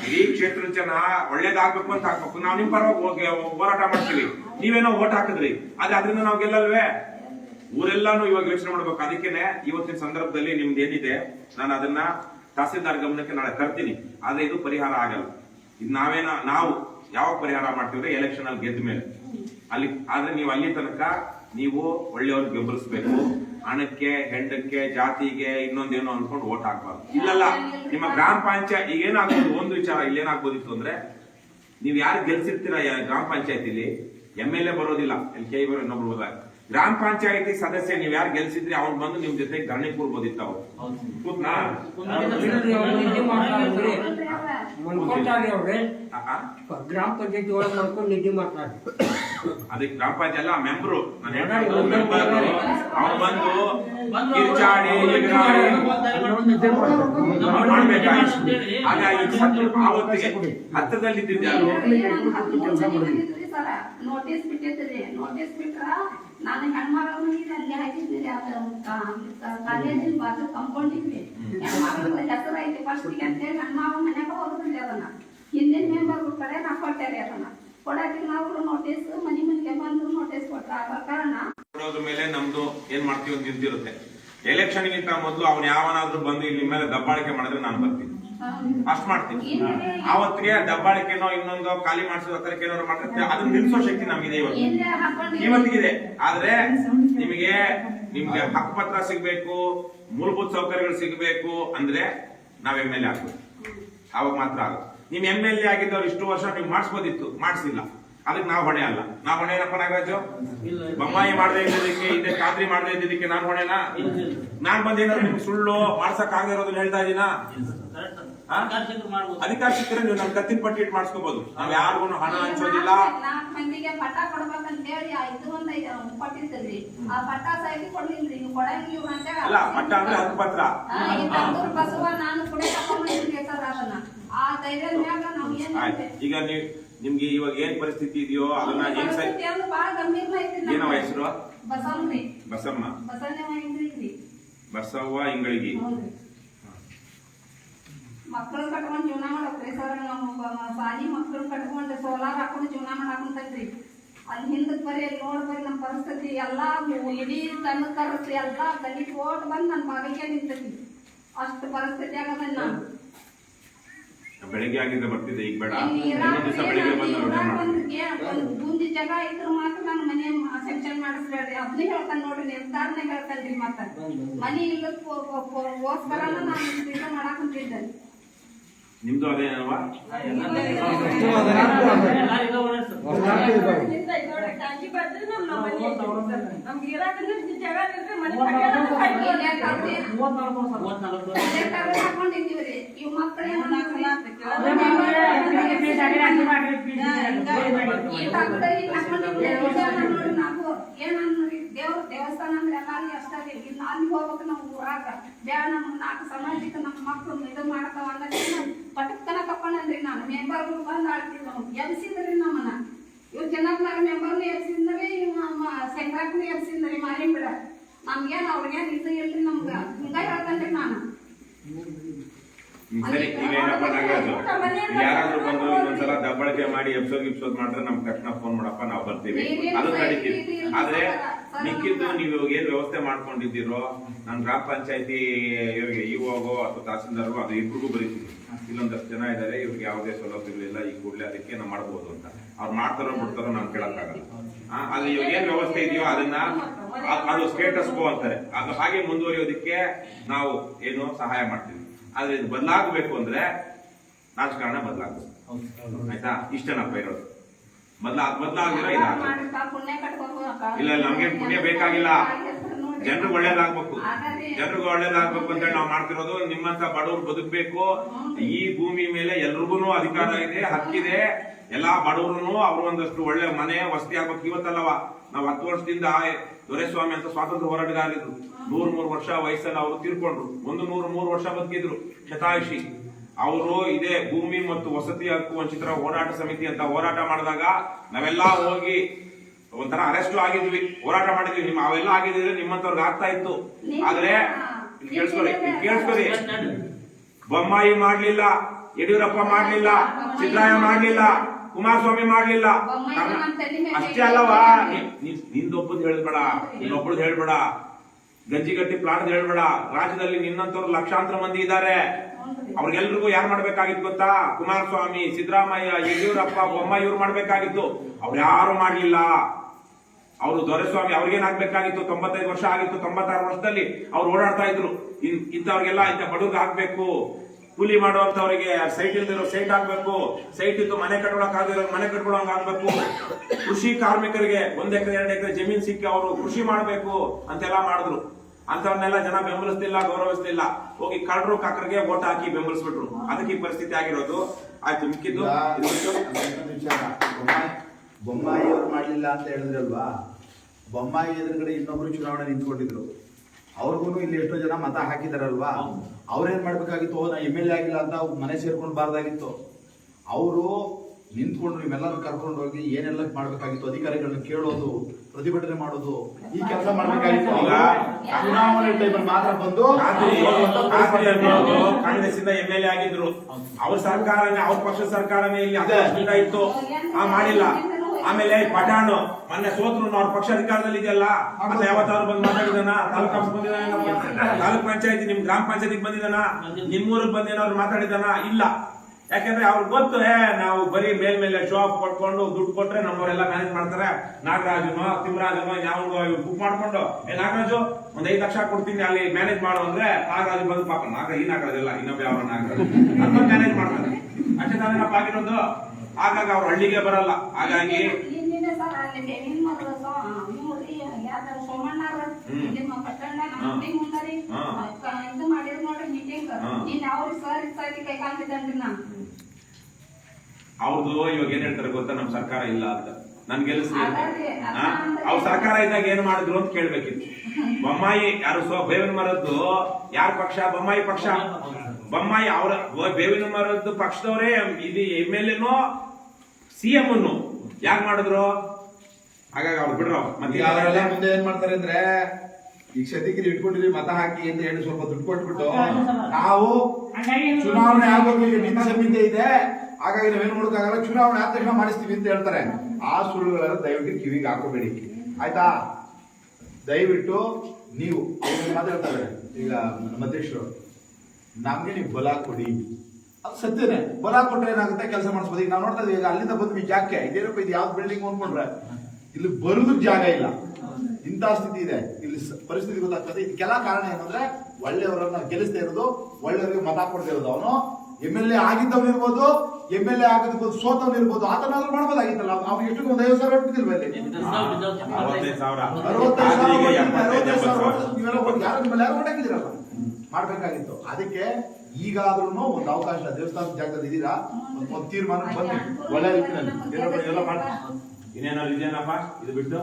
ಇಡೀ ಕ್ಷೇತ್ರದ ಜನ ಒಳ್ಳೇದಾಗ್ಬೇಕು ಅಂತ ಹಾಕ್ಬೇಕು. ನಾವ್ ನಿಮ್ ಪರವಾಗಿ ಹೋರಾಟ ಮಾಡ್ತೀವಿ. ನೀವೇನೋ ಓಟ್ ಹಾಕಿದ್ರಿ. ಆದ್ರೆ ಅದರಿಂದ ನಾವ್ ಗೆಲ್ಲಲ್ವೇ? ಊರೆಲ್ಲಾನು ಇವಾಗ ಯೋಚನೆ ಮಾಡ್ಬೇಕು. ಅದಕ್ಕೇನೆ ಇವತ್ತಿನ ಸಂದರ್ಭದಲ್ಲಿ ನಿಮ್ದು ಏನಿದೆ ನಾನು ಅದನ್ನ ತಹಸೀಲ್ದಾರ್ ಗಮನಕ್ಕೆ ನಾಳೆ ತರ್ತೀನಿ. ಆದ್ರೆ ಇದು ಪರಿಹಾರ ಆಗಲ್ಲ. ಇದು ನಾವೇನ ನಾವು ಯಾವಾಗ ಪರಿಹಾರ ಮಾಡ್ತೀವ್ರಿ ಎಲೆಕ್ಷನ್ ಅಲ್ಲಿ ಗೆದ್ದ ಮೇಲೆ. ಅಲ್ಲಿ, ಆದ್ರೆ ನೀವು ಅಲ್ಲಿ ತನಕ ನೀವು ಒಳ್ಳೆಯವ್ರಿಗೆ ಬೆಂಬಲಿಸ್ಬೇಕು. ಹಣಕ್ಕೆ, ಹೆಂಡಕ್ಕೆ, ಜಾತಿಗೆ ಇನ್ನೊಂದೇನೋ ಅನ್ಕೊಂಡು ಓಟ್ ಹಾಕ್ಬಾರ್ದು. ಇಲ್ಲಲ್ಲ, ನಿಮ್ಮ ಗ್ರಾಮ ಪಂಚಾಯತ್, ಈಗ ಏನಾಗ್ಬೋದು? ಒಂದು ವಿಚಾರ ಇಲ್ಲೇನಾಗ್ಬೋದಿತ್ತು ಅಂದ್ರೆ, ನೀವ್ ಯಾರು ಗೆಲ್ಸಿರ್ತೀರಾ ಗ್ರಾಮ ಪಂಚಾಯತಿಲಿ ಎಂ ಎಲ್ ಎ ಬರೋದಿಲ್ಲ. ಎಲ್ ಕೆ ಬರೋ ಇನ್ನೊಬ್ರು ಹೋದಾಗ. ಗ್ರಾಮ ಪಂಚಾಯತಿ ಸದಸ್ಯ ನೀವ್ ಯಾರು ಗೆಲ್ಸಿದ್ರಿ ಅವ್ನ್ ಬಂದು ನಿಮ್ ಜೊತೆ ಧರಣಿ ಕೂರ್ಬೋದಿತ್ತು ಅವ್ರು ಅವ್ರೆ? ಗ್ರಾಮ ಪಂಚಾಯತಿ ಒಳಗೆ ಮಾಡ್ಕೊಂಡು ನಿದ್ದೆ ಮಾಡ್ತಾರೆ ಅದಕ್ಕೆ ಗ್ರಾಮ ಪಂಚಾಯತ್ ಅಲ್ಲ ಮೆಂಬರು ನಾನು ಮೆಂಬರ್ ಅವ್ನು ಬಂದು ಕಿರ್ಚಾಡಿ ಮಾಡ್ಬೇಕಾಗಿತ್ತು ಹಾಗಾಗಿ ಆವತ್ತಿಗೆ ಹತ್ತಿರದಲ್ಲಿ ಇದ್ದಿದ್ದು ನೋಟಿಸ್ ಬಿಟ್ಟಿದ್ರಿ ನೋಟಿಸ್ ಬಿಟ್ರ ನಾನು ಹೆಣ್ಮಗಳನ್ನ ಇಲ್ಲಿ ಅಲ್ಲಿ ಹಾಕಿದ್ರಿ ಕಾಲೇಜಿನ ಬಾಜು ಕಂಪೌಂಡಿದ್ವಿ ಹೆಣ್ಮಗಳ ಹೆಸರು ಐತಿ ಫಸ್ಟ್ ಅಂತ ಹೇಳಿ ಹೆಣ್ಮಗಳ ಮನ್ಯಾಗ ಹೋಗ್ಬಿಡ್ಲಿ ಅದನ್ನ. ಹಿಂದಿನ ಮೆಂಬರ್ ಕಡೆ ನಾ ಕೊಟ್ಟೇರಿ ಅದನ್ನ. ಕೊಡಕ್ಕೆ ನಾವು ನೋಟಿಸ್ ಮನೆ ಮನೆಗೆ ಬಂದು ನೋಟಿಸ್ ಕೊಟ್ರ. ಆದ ಕಾರಣ ಕೊಡೋದ್ರ ಮೇಲೆ ನಮ್ದು ಏನ್ ಮಾಡ್ತೀವಿ ಅಂತ ನಿಂತಿರುತ್ತೆ ಎಲೆಕ್ಷನ್ ಗಿಂತ ಮೊದಲು ಅವ್ನು ಯಾವನಾದ್ರೂ ಬಂದು ಇಲ್ಲಿ ಮೇಲೆ ದಬ್ಬಾಳಿಕೆ ಮಾಡಿದ್ರೆ ನಾನು ಬರ್ತೀನಿ. ಅಷ್ಟ್ ಮಾಡ್ತೀವಿ ಆವತ್ತಿಗೆ ದಬ್ಬಾಳಿಕೆನೋ ಇನ್ನೊಂದು ಖಾಲಿ ಮಾಡಿಸೋ ಹತ್ರಕ್ಕೆ ಏನಾದ್ರು ಮಾಡಿದ್ರೆ ಅದನ್ನ ನಿಲ್ಸೋ ಶಕ್ತಿ ನಮ್ಗಿದೆ ಇವತ್ತು. ಇವತ್ತಿಗಿದೆ. ಆದ್ರೆ ನಿಮಗೆ ನಿಮ್ಗೆ ಹಕ್ಕುಪತ್ರ ಸಿಗ್ಬೇಕು ಮೂಲಭೂತ ಸೌಕರ್ಯಗಳು ಸಿಗ್ಬೇಕು ಅಂದ್ರೆ ನಾವ್ ಎಂ ಎಲ್ ಎ ಆಗ್ಬೇಕು ಅವಾಗ ಮಾತ್ರ ಆಗುತ್ತೆ. ನಿಮ್ ಎಂ ಎಲ್ ಎ ಆಗಿದ್ದವ್ರು ಇಷ್ಟು ವರ್ಷ ನೀವು ಮಾಡಿಸ್ಬೋದಿತ್ತು ಮಾಡಿಸಿಲ್ಲ. ಅದಕ್ಕೆ ನಾವು ಹೊಣೆ ಅಲ್ಲ. ನಾವು ಹೊಣೆ ಏನಪ್ಪ ನಾಗರಾಜು? ಬೊಮ್ಮಾಯಿ ಮಾಡದೇ ಇದ್ದಿದ್ದಕ್ಕೆ ಇದೆ ಖಾತ್ರಿ ಮಾಡದೇ ಇದ್ದಿದ್ದಕ್ಕೆ ನಾನು ಹೊಣೆನಾ? ನಾನ್ ಬಂದೇನಾದ್ರು ನಿಮ್ಗೆ ಸುಳ್ಳು ಮಾಡ್ಸಕ್ ಆಗದೆ ಇರೋದನ್ನ ಹೇಳ್ತಾ ಇದೀನಾ? ಅಧಿಕಾರ ಸಿಕ್ಕರೆ ನೀವು ನಮ್ ಕತ್ತಿನ ಪಟ್ಟಿ ಇಟ್ಟು ಮಾಡಿಸ್ಕೋಬಹುದು ನಾವ್ ಯಾರಿಗೂ ಹಣ ಹಂಚೋದಿಲ್ಲ. ನಾಲ್ಕು ಮಂದಿಗೆ ಪಟ್ಟ ಕೊಡ್ಬೇಕಂತ ಹೇಳಿ ಇದು ಒಂದ್ ಕೊಟ್ಟಿರ್ತದ್ರಿ ಆ ಪಟ್ಟ ಕೊಡ್ಲಿಲ್ರಿ ನೀವು ಕೊಡಂಗಿಲ್ಲ ಅಂತ ಅಲ್ಲ ಪಟ್ಟ ಅಂದ್ರೆ ಹಕ್ಕು ಪತ್ರ. ತಂದೂರ್ ಬಸವ ನಾನು ಕೂಡ ತಗೊಂಡಿದ್ದೀನಿ ಸರ್ ಅದನ್ನ. ಆ ಧೈರ್ಯದ ಮ್ಯಾಗ ನಾವ್ ಏನ್ ಈಗ ನೀವ್ ನಿಮ್ಗೆ ಇವಾಗ ಏನ್ ಪರಿಸ್ಥಿತಿ ಇದೆಯೋ ಅದನ್ನ ಹೆಂಗ್ ಏನ ಏನೋ ಹೆಸರು? ಬಸವನ್ರಿ ಬಸಮ್ಮ ಬಸವ ಇಂಗಳಿಗೆ. ಮಕ್ಕಳು ಕಟ್ಕೊಂಡು ಜೀವನ ಮಾಡಕ್ರಿ ಸರ್ ನಮ್ಮ ಸಾಲಿ ಮಕ್ಕಳು ಕಟ್ಕೊಂಡು ಸೋಲಾರ್ ಹಾಕೊಂಡು ಜೀವನ ಮಾಡಾಕಂತೈತ್ರಿ. ಅಲ್ಲಿ ಹಿಂದಕ್ಕೆ ಬರೀ ಅಲ್ಲಿ ನೋಡ್ ಬರೀ ನಮ್ಮ ಪರಿಸ್ಥಿತಿ ಎಲ್ಲಾ ಇಡೀ ತನ್ನ ಕರತ್ರಿ ಎಲ್ಲಾ ಗಲ್ಲಿ ಕೋಟ್ ಬಂದು ನನ್ನ ಬಾಗಿಲಿಗೆ ನಿಂತೈತಿ. ಅಷ್ಟು ಪರಿಸ್ಥಿತಿ ಆಗದ ನಾನು ಬೆಳಿಗ್ಗೆ ಆಗಿದ್ರೆ ಬರ್ತಿದ್ದೆ ಈಗ ಬೇಡ. ಒಂದ್ ಬೂಂದಿ ಜಾಗ ಇದ್ರೆ ಮಾತ್ರ ನಾನು ಮನೆ ಸೆಕ್ಷನ್ ಮಾಡಿಸ್ಬೇಡ್ರಿ. ಅದನ್ನೇ ಹೇಳ್ತಾನೆ ನೋಡ್ರಿ ನಿರ್ಧಾರನೆ ಹೇಳ್ತಾನ್ರಿ ಮತ್ತ. ಮನಿ ಇಲ್ಲಕ್ಕೋಸ್ಕರ ನಾನು ಇದು ಮಾಡಾಕಂತಿದ್ದೆ. ನಿಮ್ದು ಅದೇನಲ್ವಾ ದೇವ್ರ ದೇವಸ್ಥಾನ ಅಂದ್ರೆ ಎಲ್ಲಾರಿಗೂ ಅಷ್ಟ ರೀ ಇನ್ನು ಅಲ್ಲಿ ಹೋಗ್ಬೇಕು ನಾವು ಊರಾಗ ಬ್ಯಾ ನಮ್ಮ ನಾಲ್ಕು ಸಮಾಜಕ್ಕೆ ನಮ್ಮ ಮಕ್ಕಳು ಇದು ಮಾಡ್ತಾವ ಅನ್ನೋದೇ ಪಟಕ್ಕನ ತಕೊಂಡ್ರಿ ನಾನು. ಮೆಂಬರ್ ಬಂದು ಆಡ್ತೀವಿ ನಾವು. ಎಬ್ಸಿದ್ರಿ ನಮ್ಮನ್ನ. ಇವ್ರು ಜನಪ್ನಾಗ ಮೆಂಬರ್ನು ಎಬ್ಸಿದ್ರಿ ನಮ್ಮ ಸಂಕ್ರಾಂತಿ ಎಬ್ಸಿದ್ರಿ ಮಾರಿ ಬಿಡ ನಮ್ಗೇನು ಅವ್ರಿಗೇನು ಇದು ಇಲ್ರಿ ನಮ್ಗ. ಹಿಂಗ ಹೇಳ್ತೇನ್ರಿ ನಾನು. ಹ್ಮ್, ಸರಿ ಈಗ ಏನಪ್ಪ ನಾಗರಾಜು ಯಾರಾದ್ರೂ ಬಂದ್ರು ಇನ್ನೊಂದ್ಸಲ ದಬ್ಬಳಿಕೆ ಮಾಡಿ ಎಪ್ಸೋದ್ ಗಿಪ್ಸೋದ್ ಮಾಡಿದ್ರೆ ನಮ್ಗೆ ತಕ್ಷಣ ಫೋನ್ ಮಾಡಪ್ಪ ನಾವು ಬರ್ತೀವಿ. ಅದು ನಡೀತೀವಿ ಆದ್ರೆ ಮಿಕ್ಕಿದ್ದು ನೀವು ಇವಾಗ ಏನ್ ವ್ಯವಸ್ಥೆ ಮಾಡ್ಕೊಂಡಿದ್ದೀರೋ ನಾನು ಗ್ರಾಮ ಪಂಚಾಯತಿ ಇವ್ರಿಗೆ ಇವಾಗೋ ಅಥವಾ ತಹಸೀಲ್ದಾರ್ಗೋ ಅದು ಇಬ್ರಿಗೂ ಬರೀತೀವಿ. ಇಲ್ಲೊಂದಷ್ಟು ಜನ ಇದ್ದಾರೆ ಇವ್ರಿಗೆ ಯಾವುದೇ ಸೌಲಭ್ಯಗಳಿಲ್ಲ ಈ ಕೂಡಲೇ ಅದಕ್ಕೆ ನಾವು ಮಾಡ್ಬೋದು ಅಂತ. ಅವ್ರು ಮಾಡ್ತಾರೋ ಬಿಡ್ತಾರೋ ನಾನು ಕೇಳಕ್ಕಾಗಲ್ಲ. ಅಲ್ಲಿ ಇವಾಗ ಏನ್ ವ್ಯವಸ್ಥೆ ಇದೆಯೋ ಅದನ್ನ ಅದು ಸ್ಟೇಟಸ್ ಕೋ ಅಂತಾರೆ. ಅದು ಹಾಗೆ ಮುಂದುವರಿಯೋದಕ್ಕೆ ನಾವು ಏನು ಸಹಾಯ ಮಾಡ್ತೀವಿ. ಆದ್ರೆ ಇದು ಬದಲಾಗಬೇಕು ಅಂದ್ರೆ ರಾಜಕಾರಣ ಬದಲಾಗಬೇಕು. ಆಯ್ತಾ? ಇಷ್ಟೇನಪ್ಪ ಇರೋದು. ಬದಲಾ ಬದಲಾಗಿರೋ ಇದಾಗಬೇಕು. ಪುಣ್ಯ ಇಲ್ಲ ಇಲ್ಲ, ನಮ್ಗೇನ್ ಪುಣ್ಯ ಬೇಕಾಗಿಲ್ಲ. ಜನರಿಗೆ ಒಳ್ಳೇದಾಗ್ಬೇಕು. ಜನರಿಗೆ ಒಳ್ಳೇದಾಗ್ಬೇಕು ಅಂತ ಹೇಳಿ ನಾವು ಮಾಡ್ತಿರೋದು. ನಿಮ್ಮಂತ ಬಡವರು ಬದುಕಬೇಕು. ಈ ಭೂಮಿ ಮೇಲೆ ಎಲ್ರಿಗೂ ಅಧಿಕಾರ ಇದೆ ಹಕ್ಕಿದೆ. ಎಲ್ಲಾ ಬಡವ್ರು ಅವ್ರು ಒಂದಷ್ಟು ಒಳ್ಳೆ ಮನೆ ವಸತಿ ಆಗ್ಬೇಕು ಇವತ್ತಲ್ಲವ? ನಾವು ಹತ್ತು ವರ್ಷದಿಂದ ದೊರೆಸ್ವಾಮಿ ಅಂತ ಸ್ವಾತಂತ್ರ್ಯ ಹೋರಾಟಗಾರರಿದ್ರು. ನೂರ್ ಮೂರು ವರ್ಷ ವಯಸ್ಸಲ್ಲಿ ಅವರು ತೀರ್ಕೊಂಡ್ರು. ಒಂದು ನೂರ್ ಮೂರು ವರ್ಷ ಬದುಕಿದ್ರು ಶತಾಯುಷಿ. ಅವರು ಇದೇ ಭೂಮಿ ಮತ್ತು ವಸತಿ ಹಕ್ಕು ವಂಚಿತರ ಹೋರಾಟ ಸಮಿತಿ ಅಂತ ಹೋರಾಟ ಮಾಡಿದಾಗ ನಾವೆಲ್ಲ ಹೋಗಿ ಒಂಥರ ಅರೆಸ್ಟ್ ಆಗಿದ್ವಿ. ಹೋರಾಟ ಮಾಡಿದ್ವಿ. ನಿಮ್ ಅವೆಲ್ಲ ಆಗಿದ್ರೆ ನಿಮ್ಮಂತವ್ರಿಗೆ ಆಗ್ತಾ ಇತ್ತು. ಆದ್ರೆ ಕೇಳಿಸ್ಕೊಳ್ಳಿ ಕೇಳಿಸ್ಕೊಳ್ಳಿ. ಬೊಮ್ಮಾಯಿ ಮಾಡ್ಲಿಲ್ಲ ಯಡಿಯೂರಪ್ಪ ಮಾಡ್ಲಿಲ್ಲ ಸಿದ್ದರಾಮಯ್ಯ ಮಾಡ್ಲಿಲ್ಲ. ಕುಮಾರಸ್ವಾಮಿ ಮಾಡ್ಲಿಲ್ಲ. ಅಷ್ಟೇ ಅಲ್ಲವಾ? ನಿಂದೊಬ್ಬದ್ ಹೇಳ್ಬೇಡ ಇನ್ನೊಬ್ಬಳದ್ ಹೇಳ್ಬೇಡ. ಗಂಜಿಗಟ್ಟಿ ಪ್ಲಾನ್ ಹೇಳ್ಬೇಡ. ರಾಜ್ಯದಲ್ಲಿ ನಿನ್ನಂತವ್ರು ಲಕ್ಷಾಂತರ ಮಂದಿ ಇದ್ದಾರೆ. ಅವ್ರಿಗೆಲ್ರಿಗೂ ಯಾರು ಮಾಡ್ಬೇಕಾಗಿತ್ತು ಗೊತ್ತಾ? ಕುಮಾರಸ್ವಾಮಿ ಸಿದ್ದರಾಮಯ್ಯ ಯಡಿಯೂರಪ್ಪ ಬೊಮ್ಮ ಇವ್ರು ಮಾಡ್ಬೇಕಾಗಿತ್ತು. ಅವ್ರು ಯಾರು ಮಾಡ್ಲಿಲ್ಲ. ಅವರು ದೊರೆಸ್ವಾಮಿ ಅವ್ರಿಗೇನಾಗ್ಬೇಕಾಗಿತ್ತು ತೊಂಬತ್ತೈದು ವರ್ಷ ಆಗಿತ್ತು ತೊಂಬತ್ತಾರು ವರ್ಷದಲ್ಲಿ ಅವ್ರು ಓಡಾಡ್ತಾ ಇದ್ರು. ಇನ್ ಇಂಥವ್ರಿಗೆಲ್ಲ ಇಂಥ ಬಡವ್ರಿಗೆ ಹಾಕ್ಬೇಕು. ಕೂಲಿ ಮಾಡುವಂತವರಿಗೆ ಸೈಟ್ ಇಲ್ದಿರೋ ಸೈಟ್ ಆಗ್ಬೇಕು. ಸೈಟ್ ಇದ್ದು ಮನೆ ಕಟ್ಕೊಳಕ್ ಆಗದಿರೋ ಮನೆ ಕಟ್ಕೊಳಂಗ್ ಆಗ್ಬೇಕು. ಕೃಷಿ ಕಾರ್ಮಿಕರಿಗೆ ಒಂದ್ ಎಕರೆ, ಎರಡು ಎಕರೆ ಜಮೀನ್ ಸಿಕ್ಕಿ ಅವರು ಕೃಷಿ ಮಾಡ್ಬೇಕು ಅಂತೆಲ್ಲ ಮಾಡಿದ್ರು. ಅಂತವನ್ನೆಲ್ಲ ಜನ ಬೆಂಬಲಿಸ್ತಿಲ್ಲ, ಗೌರವಿಸ್ತಿಲ್ಲ. ಹೋಗಿ ಕಳ್ಳರು, ಕಾಕರಿಗೆ ಓಟ್ ಹಾಕಿ ಬೆಂಬಲಿಸ್ಬಿಟ್ರು. ಅದಕ್ಕೆ ಈ ಪರಿಸ್ಥಿತಿ ಆಗಿರೋದು. ಆಯ್ತು, ಮಿಕ್ಕಿದ್ದು. ಬೊಮ್ಮಾಯಿ ಅವ್ರು ಮಾಡ್ಲಿಲ್ಲ ಅಂತ ಹೇಳಿದ್ರಲ್ವಾ? ಬೊಮ್ಮಾಯಿ ಎದುರುಗಡೆ ಇನ್ನೊಬ್ರು ಚುನಾವಣೆ ನಿಂತ್ಕೊಂಡಿದ್ರು. ಅವ್ರಿಗೂ ಇಲ್ಲಿ ಎಷ್ಟೋ ಜನ ಮತ ಹಾಕಿದಾರಲ್ವಾ? ಅವ್ರೇನ್ ಮಾಡ್ಬೇಕಾಗಿತ್ತು? ನಾ ಎಂ ಎಲ್ ಎ ಆಗಿಲ್ಲ ಅಂತ ಅವ್ರ್ ಮನೆ ಸೇರ್ಕೊಂಡು ಬಾರ್ದಾಗಿತ್ತು. ಅವರು ನಿಂತ್ಕೊಂಡ್ರು ಇವೆಲ್ಲರೂ ಕರ್ಕೊಂಡು ಹೋಗಿ ಏನೆಲ್ಲ ಮಾಡ್ಬೇಕಾಗಿತ್ತು ಅಧಿಕಾರಿಗಳನ್ನ ಕೇಳೋದು ಪ್ರತಿಭಟನೆ ಮಾಡೋದು ಈ ಕೆಲಸ ಮಾಡ್ಬೇಕಾಗಿತ್ತು. ಚುನಾವಣೆ ಟೈಮಲ್ಲಿ ಮಾತ್ರ ಬಂದು. ಕಾಂಗ್ರೆಸ್ ಇಂದ ಎಂ ಎಲ್ ಎ ಆಗಿದ್ರು. ಅವ್ರ ಸರ್ಕಾರನೇ ಅವ್ರ ಪಕ್ಷದ ಸರ್ಕಾರನೇ ಇಲ್ಲಿ ಅದೇ. ಇತ್ತು. ಆ ಮಾಡಿಲ್ಲ. ಆಮೇಲೆ ಪಠಾಣು, ಮೊನ್ನೆ ಸೋತ್ರು ಅವ್ರ ಪಕ್ಷ ಅಧಿಕಾರದಲ್ಲಿ ಇದೆಯಲ್ಲ? ಮತ್ತೆ ಯಾವತ್ತಾದ್ರು ಬಂದು ಮಾತಾಡಿದಾನ? ತಾಲೂಕ್ ಆಫೀಸ್ ಬಂದಿದ್ದಾನ ತಾಲೂಕ್ ಪಂಚಾಯತಿ, ನಿಮ್ ಗ್ರಾಮ ಪಂಚಾಯತಿಗೆ ಬಂದಿದಾನ? ನಿಮ್ಮೂರಿಗೆ ಬಂದೇನಾದ್ರು ಮಾತಾಡಿದಾನ? ಇಲ್ಲ. ಯಾಕಂದ್ರೆ ಅವ್ರಿಗೆ ಗೊತ್ತು, ಏ, ನಾವು ಬರೀ ಮೇಲ್ ಮೇಲೆ ಶೋ ಆಫ್ ಕೊಟ್ಕೊಂಡು ದುಡ್ಡು ಕೊಟ್ರೆ ನಮ್ಮವರೆಲ್ಲ ಮ್ಯಾನೇಜ್ ಮಾಡ್ತಾರೆ. ನಾಗರಾಜನು ತಿಮ್ಮರಾಜನು ಯಾವ ಬುಕ್ ಮಾಡ್ಕೊಂಡು, ಏ, ನಾಗರಾಜು, ಒಂದ್ ಐದು ಲಕ್ಷ ಕೊಡ್ತೀನಿ, ಅಲ್ಲಿ ಮ್ಯಾನೇಜ್ ಮಾಡು ಅಂದ್ರೆ ನಾಗರಾಜ್ ಬಂದು ಪಾಪ ನಾಗ, ಈ ನಾಗರಾಜ್ ಇಲ್ಲ ಇನ್ನೊಬ್ಬ ಯಾವ ನಾಗರಾಜ್. ಮ್ಯಾನೇಜ್ ಮಾಡ್ತಾರೆ. ಅಷ್ಟೇ ತಾನೇನಪ್ಪ ಆಗಿರೋದು ಹಾಗಾಗಿ ಅವ್ರ ಹಳ್ಳಿಗೆ ಬರಲ್ಲ. ಹಾಗಾಗಿ ಅವ್ರದ್ದು ಇವಾಗ ಏನ್ ಹೇಳ್ತಾರೆ ಗೊತ್ತಾ? ನಮ್ ಸರ್ಕಾರ ಇಲ್ಲ ಅಂತ. ನನ್ ಗೆಲ್ಸ ಅವ್ರ ಸರ್ಕಾರ ಇದ್ದಾಗ ಏನ್ ಮಾಡಿದ್ರು ಅಂತ ಕೇಳ್ಬೇಕಿತ್ತು. ಬೊಮ್ಮಾಯಿ ಯಾರು ಸ್ವ ಬೇವಿನ ಮರದ್ದು ಯಾರ ಪಕ್ಷ? ಬೊಮ್ಮಾಯಿ ಪಕ್ಷ. ಬೊಮ್ಮಾಯಿ ಅವರ ಬೇವಿನ ಮರದ್ದು ಪಕ್ಷದವರೇ ಇದು ಎಂ ಎಲ್ ಎನೋ ಸಿ ಎಂ ಅನ್ನು ಯಾಕೆ ಮಾಡಿದ್ರು? ಹಾಗಾಗಿ ಅವ್ರು ಬಿಡ್ರು. ಮತ್ತೆ ಅವರೆಲ್ಲ ಮುಂದೆ ಏನ್ ಮಾಡ್ತಾರೆ ಅಂದ್ರೆ ಈಗ ಕ್ಷತಿಗಿರಿ ನೀವು ಮತ ಹಾಕಿ ಅಂತ ಹೇಳಿ ಸ್ವಲ್ಪ ದುಡ್ಡು ಕೊಟ್ಬಿಟ್ಟು ನಾವು ಚುನಾವಣೆ ಆಗೋದು ಈಗ ನೀತಿ ಸಂಹಿತೆ ಇದೆ. ಹಾಗಾಗಿ ನಾವೇನ್ ಮಾಡೋಕ್ಕಾಗಲ್ಲ ಚುನಾವಣೆ ಆದ ತಕ್ಷಣ ಮಾಡಿಸ್ತೀವಿ ಅಂತ ಹೇಳ್ತಾರೆ. ಆ ಸುಳ್ಳುಗಳೆಲ್ಲ ದಯವಿಟ್ಟು ಕಿವಿಗೆ ಹಾಕೋಬೇಡಿ. ಆಯ್ತಾ? ದಯವಿಟ್ಟು ನೀವು ಮಾತಾಡ್ತಾರೆ? ಈಗ ನಮ್ಮ ಅಧ್ಯಕ್ಷರು ನಮ್ಗೆ ನೀವು ಬಲ ಕೊಡಿ. ಸತ್ಯನೇ. ಬಲ ಕೊಟ್ರೆ ಏನಾಗುತ್ತೆ? ಕೆಲಸ ಮಾಡಿಸ್ಬೋದು. ಈಗ ನಾವು ನೋಡ್ತಾ ಇದೀವಿ ಈಗ ಅಲ್ಲಿಂದ ಬಂದ್ವಿ ಜಾಗಕ್ಕೆ ಇದೇನಪ್ಪ ಇದು. ಯಾವ್ದು ಬಿಲ್ಡಿಂಗ್ ಅನ್ಕೊಂಡ್ರೆ ಇಲ್ಲಿ ಬರೋದು ಜಾಗ ಇಲ್ಲ. ಇಂಥ ಸ್ಥಿತಿ ಇದೆ. ಇಲ್ಲಿ ಪರಿಸ್ಥಿತಿ ಗೊತ್ತಾಗ್ತದೆ. ಇದಕ್ಕೆಲ್ಲ ಕಾರಣ ಏನಂದ್ರೆ ಒಳ್ಳೆಯವರನ್ನ ಗೆಲ್ಲಿಸ್ತಾ ಇರೋದು ಒಳ್ಳೆಯವರಿಗೆ ಮತ ಕೊಡದೇ ಇರೋದು. ಅವನು ಎಂ ಎಲ್ ಎ ಆಗಿದ್ದವನು ಇರ್ಬೋದು ಎಂ ಎಲ್ ಎ ಆಗಿರ್ಬೋದು ಸೋತವನು ಇರ್ಬೋದು ಆತನಾದ್ರೂ ಮಾಡ್ಬೋದಾಗಿತ್ತಲ್ಲ ಅವ್ನಿಗೆ ಎಷ್ಟು ಒಂದು ಐವತ್ತು ಸಾವಿರ ಹೊಟ್ಟಿದ್ದಿಲ್ವ ಇಲ್ಲಿ ಯಾರು ಮಾಡ್ಬೇಕಾಗಿತ್ತು. ಅದಕ್ಕೆ ಈಗಾದ್ರೂ ಒಂದು ಅವಕಾಶ ದೇವಸ್ಥಾನದ ಜಾಗದಲ್ಲಿ ಇದೀರಾ ಒಂದು ಒಂದು ತೀರ್ಮಾನ ಬನ್ನಿ. ಒಳ್ಳೆ ರೀತಿಯಲ್ಲಿ ಎಲ್ಲ ಮಾಡಿ ಇನ್ನೇನಾದ್ರು ಇದೆಯೇನಪ್ಪ ಇದು ಬಿಟ್ಟು?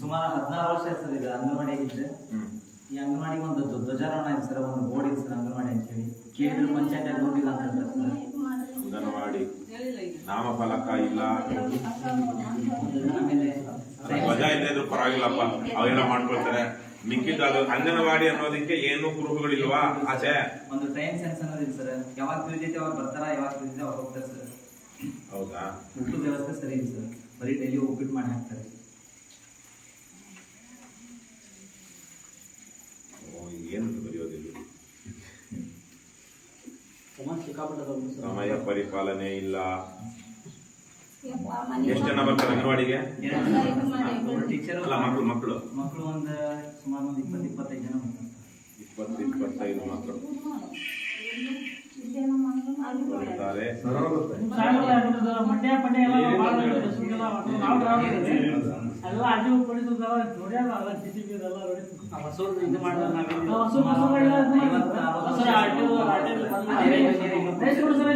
ಸುಮಾರು ಹದಿನಾರು ವರ್ಷ ಸರ್ ಇದು ಅಂಗನವಾಡಿ ಈ ಅಂಗನವಾಡಿಗೆ ಒಂದು ಧ್ವ- ಧ್ವಜಾರೋಹಣ ಇದೆ ಸರ್ ಒಂದು ಬೋರ್ಡ್ ಇದೆ ಸರ್ ಅಂಗನವಾಡಿ ಅಂತ ಹೇಳಿ. ಕೇಳಿದ್ರು ಪಂಚಾಯತ್ ಆಗಿ ನೋಡಿಲ್ಲ ಅಂತ ಹೇಳ್ತಾರೆ ಸರ್. ಅಂಗನವಾಡಿ. ನಾಮಫಲಕ ಇಲ್ಲ. ಆಮೇಲೆ ಧ್ವಜ ಇಲ್ಲದೆ ಇದ್ರು ಪರವಾಗಿಲ್ಲಪ್ಪ. ಅವೆಲ್ಲ ಮಾಡ್ಕೊಳ್ತಾರೆ. ಮಿಕ್ಕಿದ್ದು ಅದು ಅಂಗನವಾಡಿ ಅನ್ನೋದಕ್ಕೆ ಏನು ಕುರುಹುಗಳಿಲ್ವಾ? ಆಚೆ. ಒಂದು ಟೈಮ್ ಸೆನ್ಸ್ ಅನ್ನೋದಿಲ್ಲ ಸರ್. ಯಾವಾಗ ತಿಳಿದೈತೆ ಅವ್ರು ಬರ್ತಾರ ಯಾವಾಗ ತಿಳಿದೈತೆ ಅವ್ರು ಹೋಗ್ತಾರೆ ಸರ್. ಹೌದಾ? ಊಟದ ವ್ಯವಸ್ಥೆ ಸರಿ ಇಲ್ಲ ಸರ್. ಬರೀ ಡೈಲಿ ಉಪ್ಪಿಟ್ಟು ಮಾಡಿ ಹಾಕ್ತಾರೆ. ಓ, ಏನು ಬರೆಯೋದಿಲ್ಲ ಪರಿಪಾಲನೆ ಇಲ್ಲ. ಎಷ್ಟು ಜನ ಬರ್ತಾರೆ ಅಂಗನವಾಡಿಗೆ ಟೀಚರ್ ಅಲ್ಲ ಮಕ್ಕಳು ಮಕ್ಕಳು ಮಕ್ಕಳು ಒಂದು ಸುಮಾರು ಒಂದು ಇಪ್ಪತ್ತು ಇಪ್ಪತ್ತೈದು ಜನ ಮಕ್ಕಳು ಇಪ್ಪತ್ತು ಇಪ್ಪತ್ತೈದು ಮಕ್ಕಳು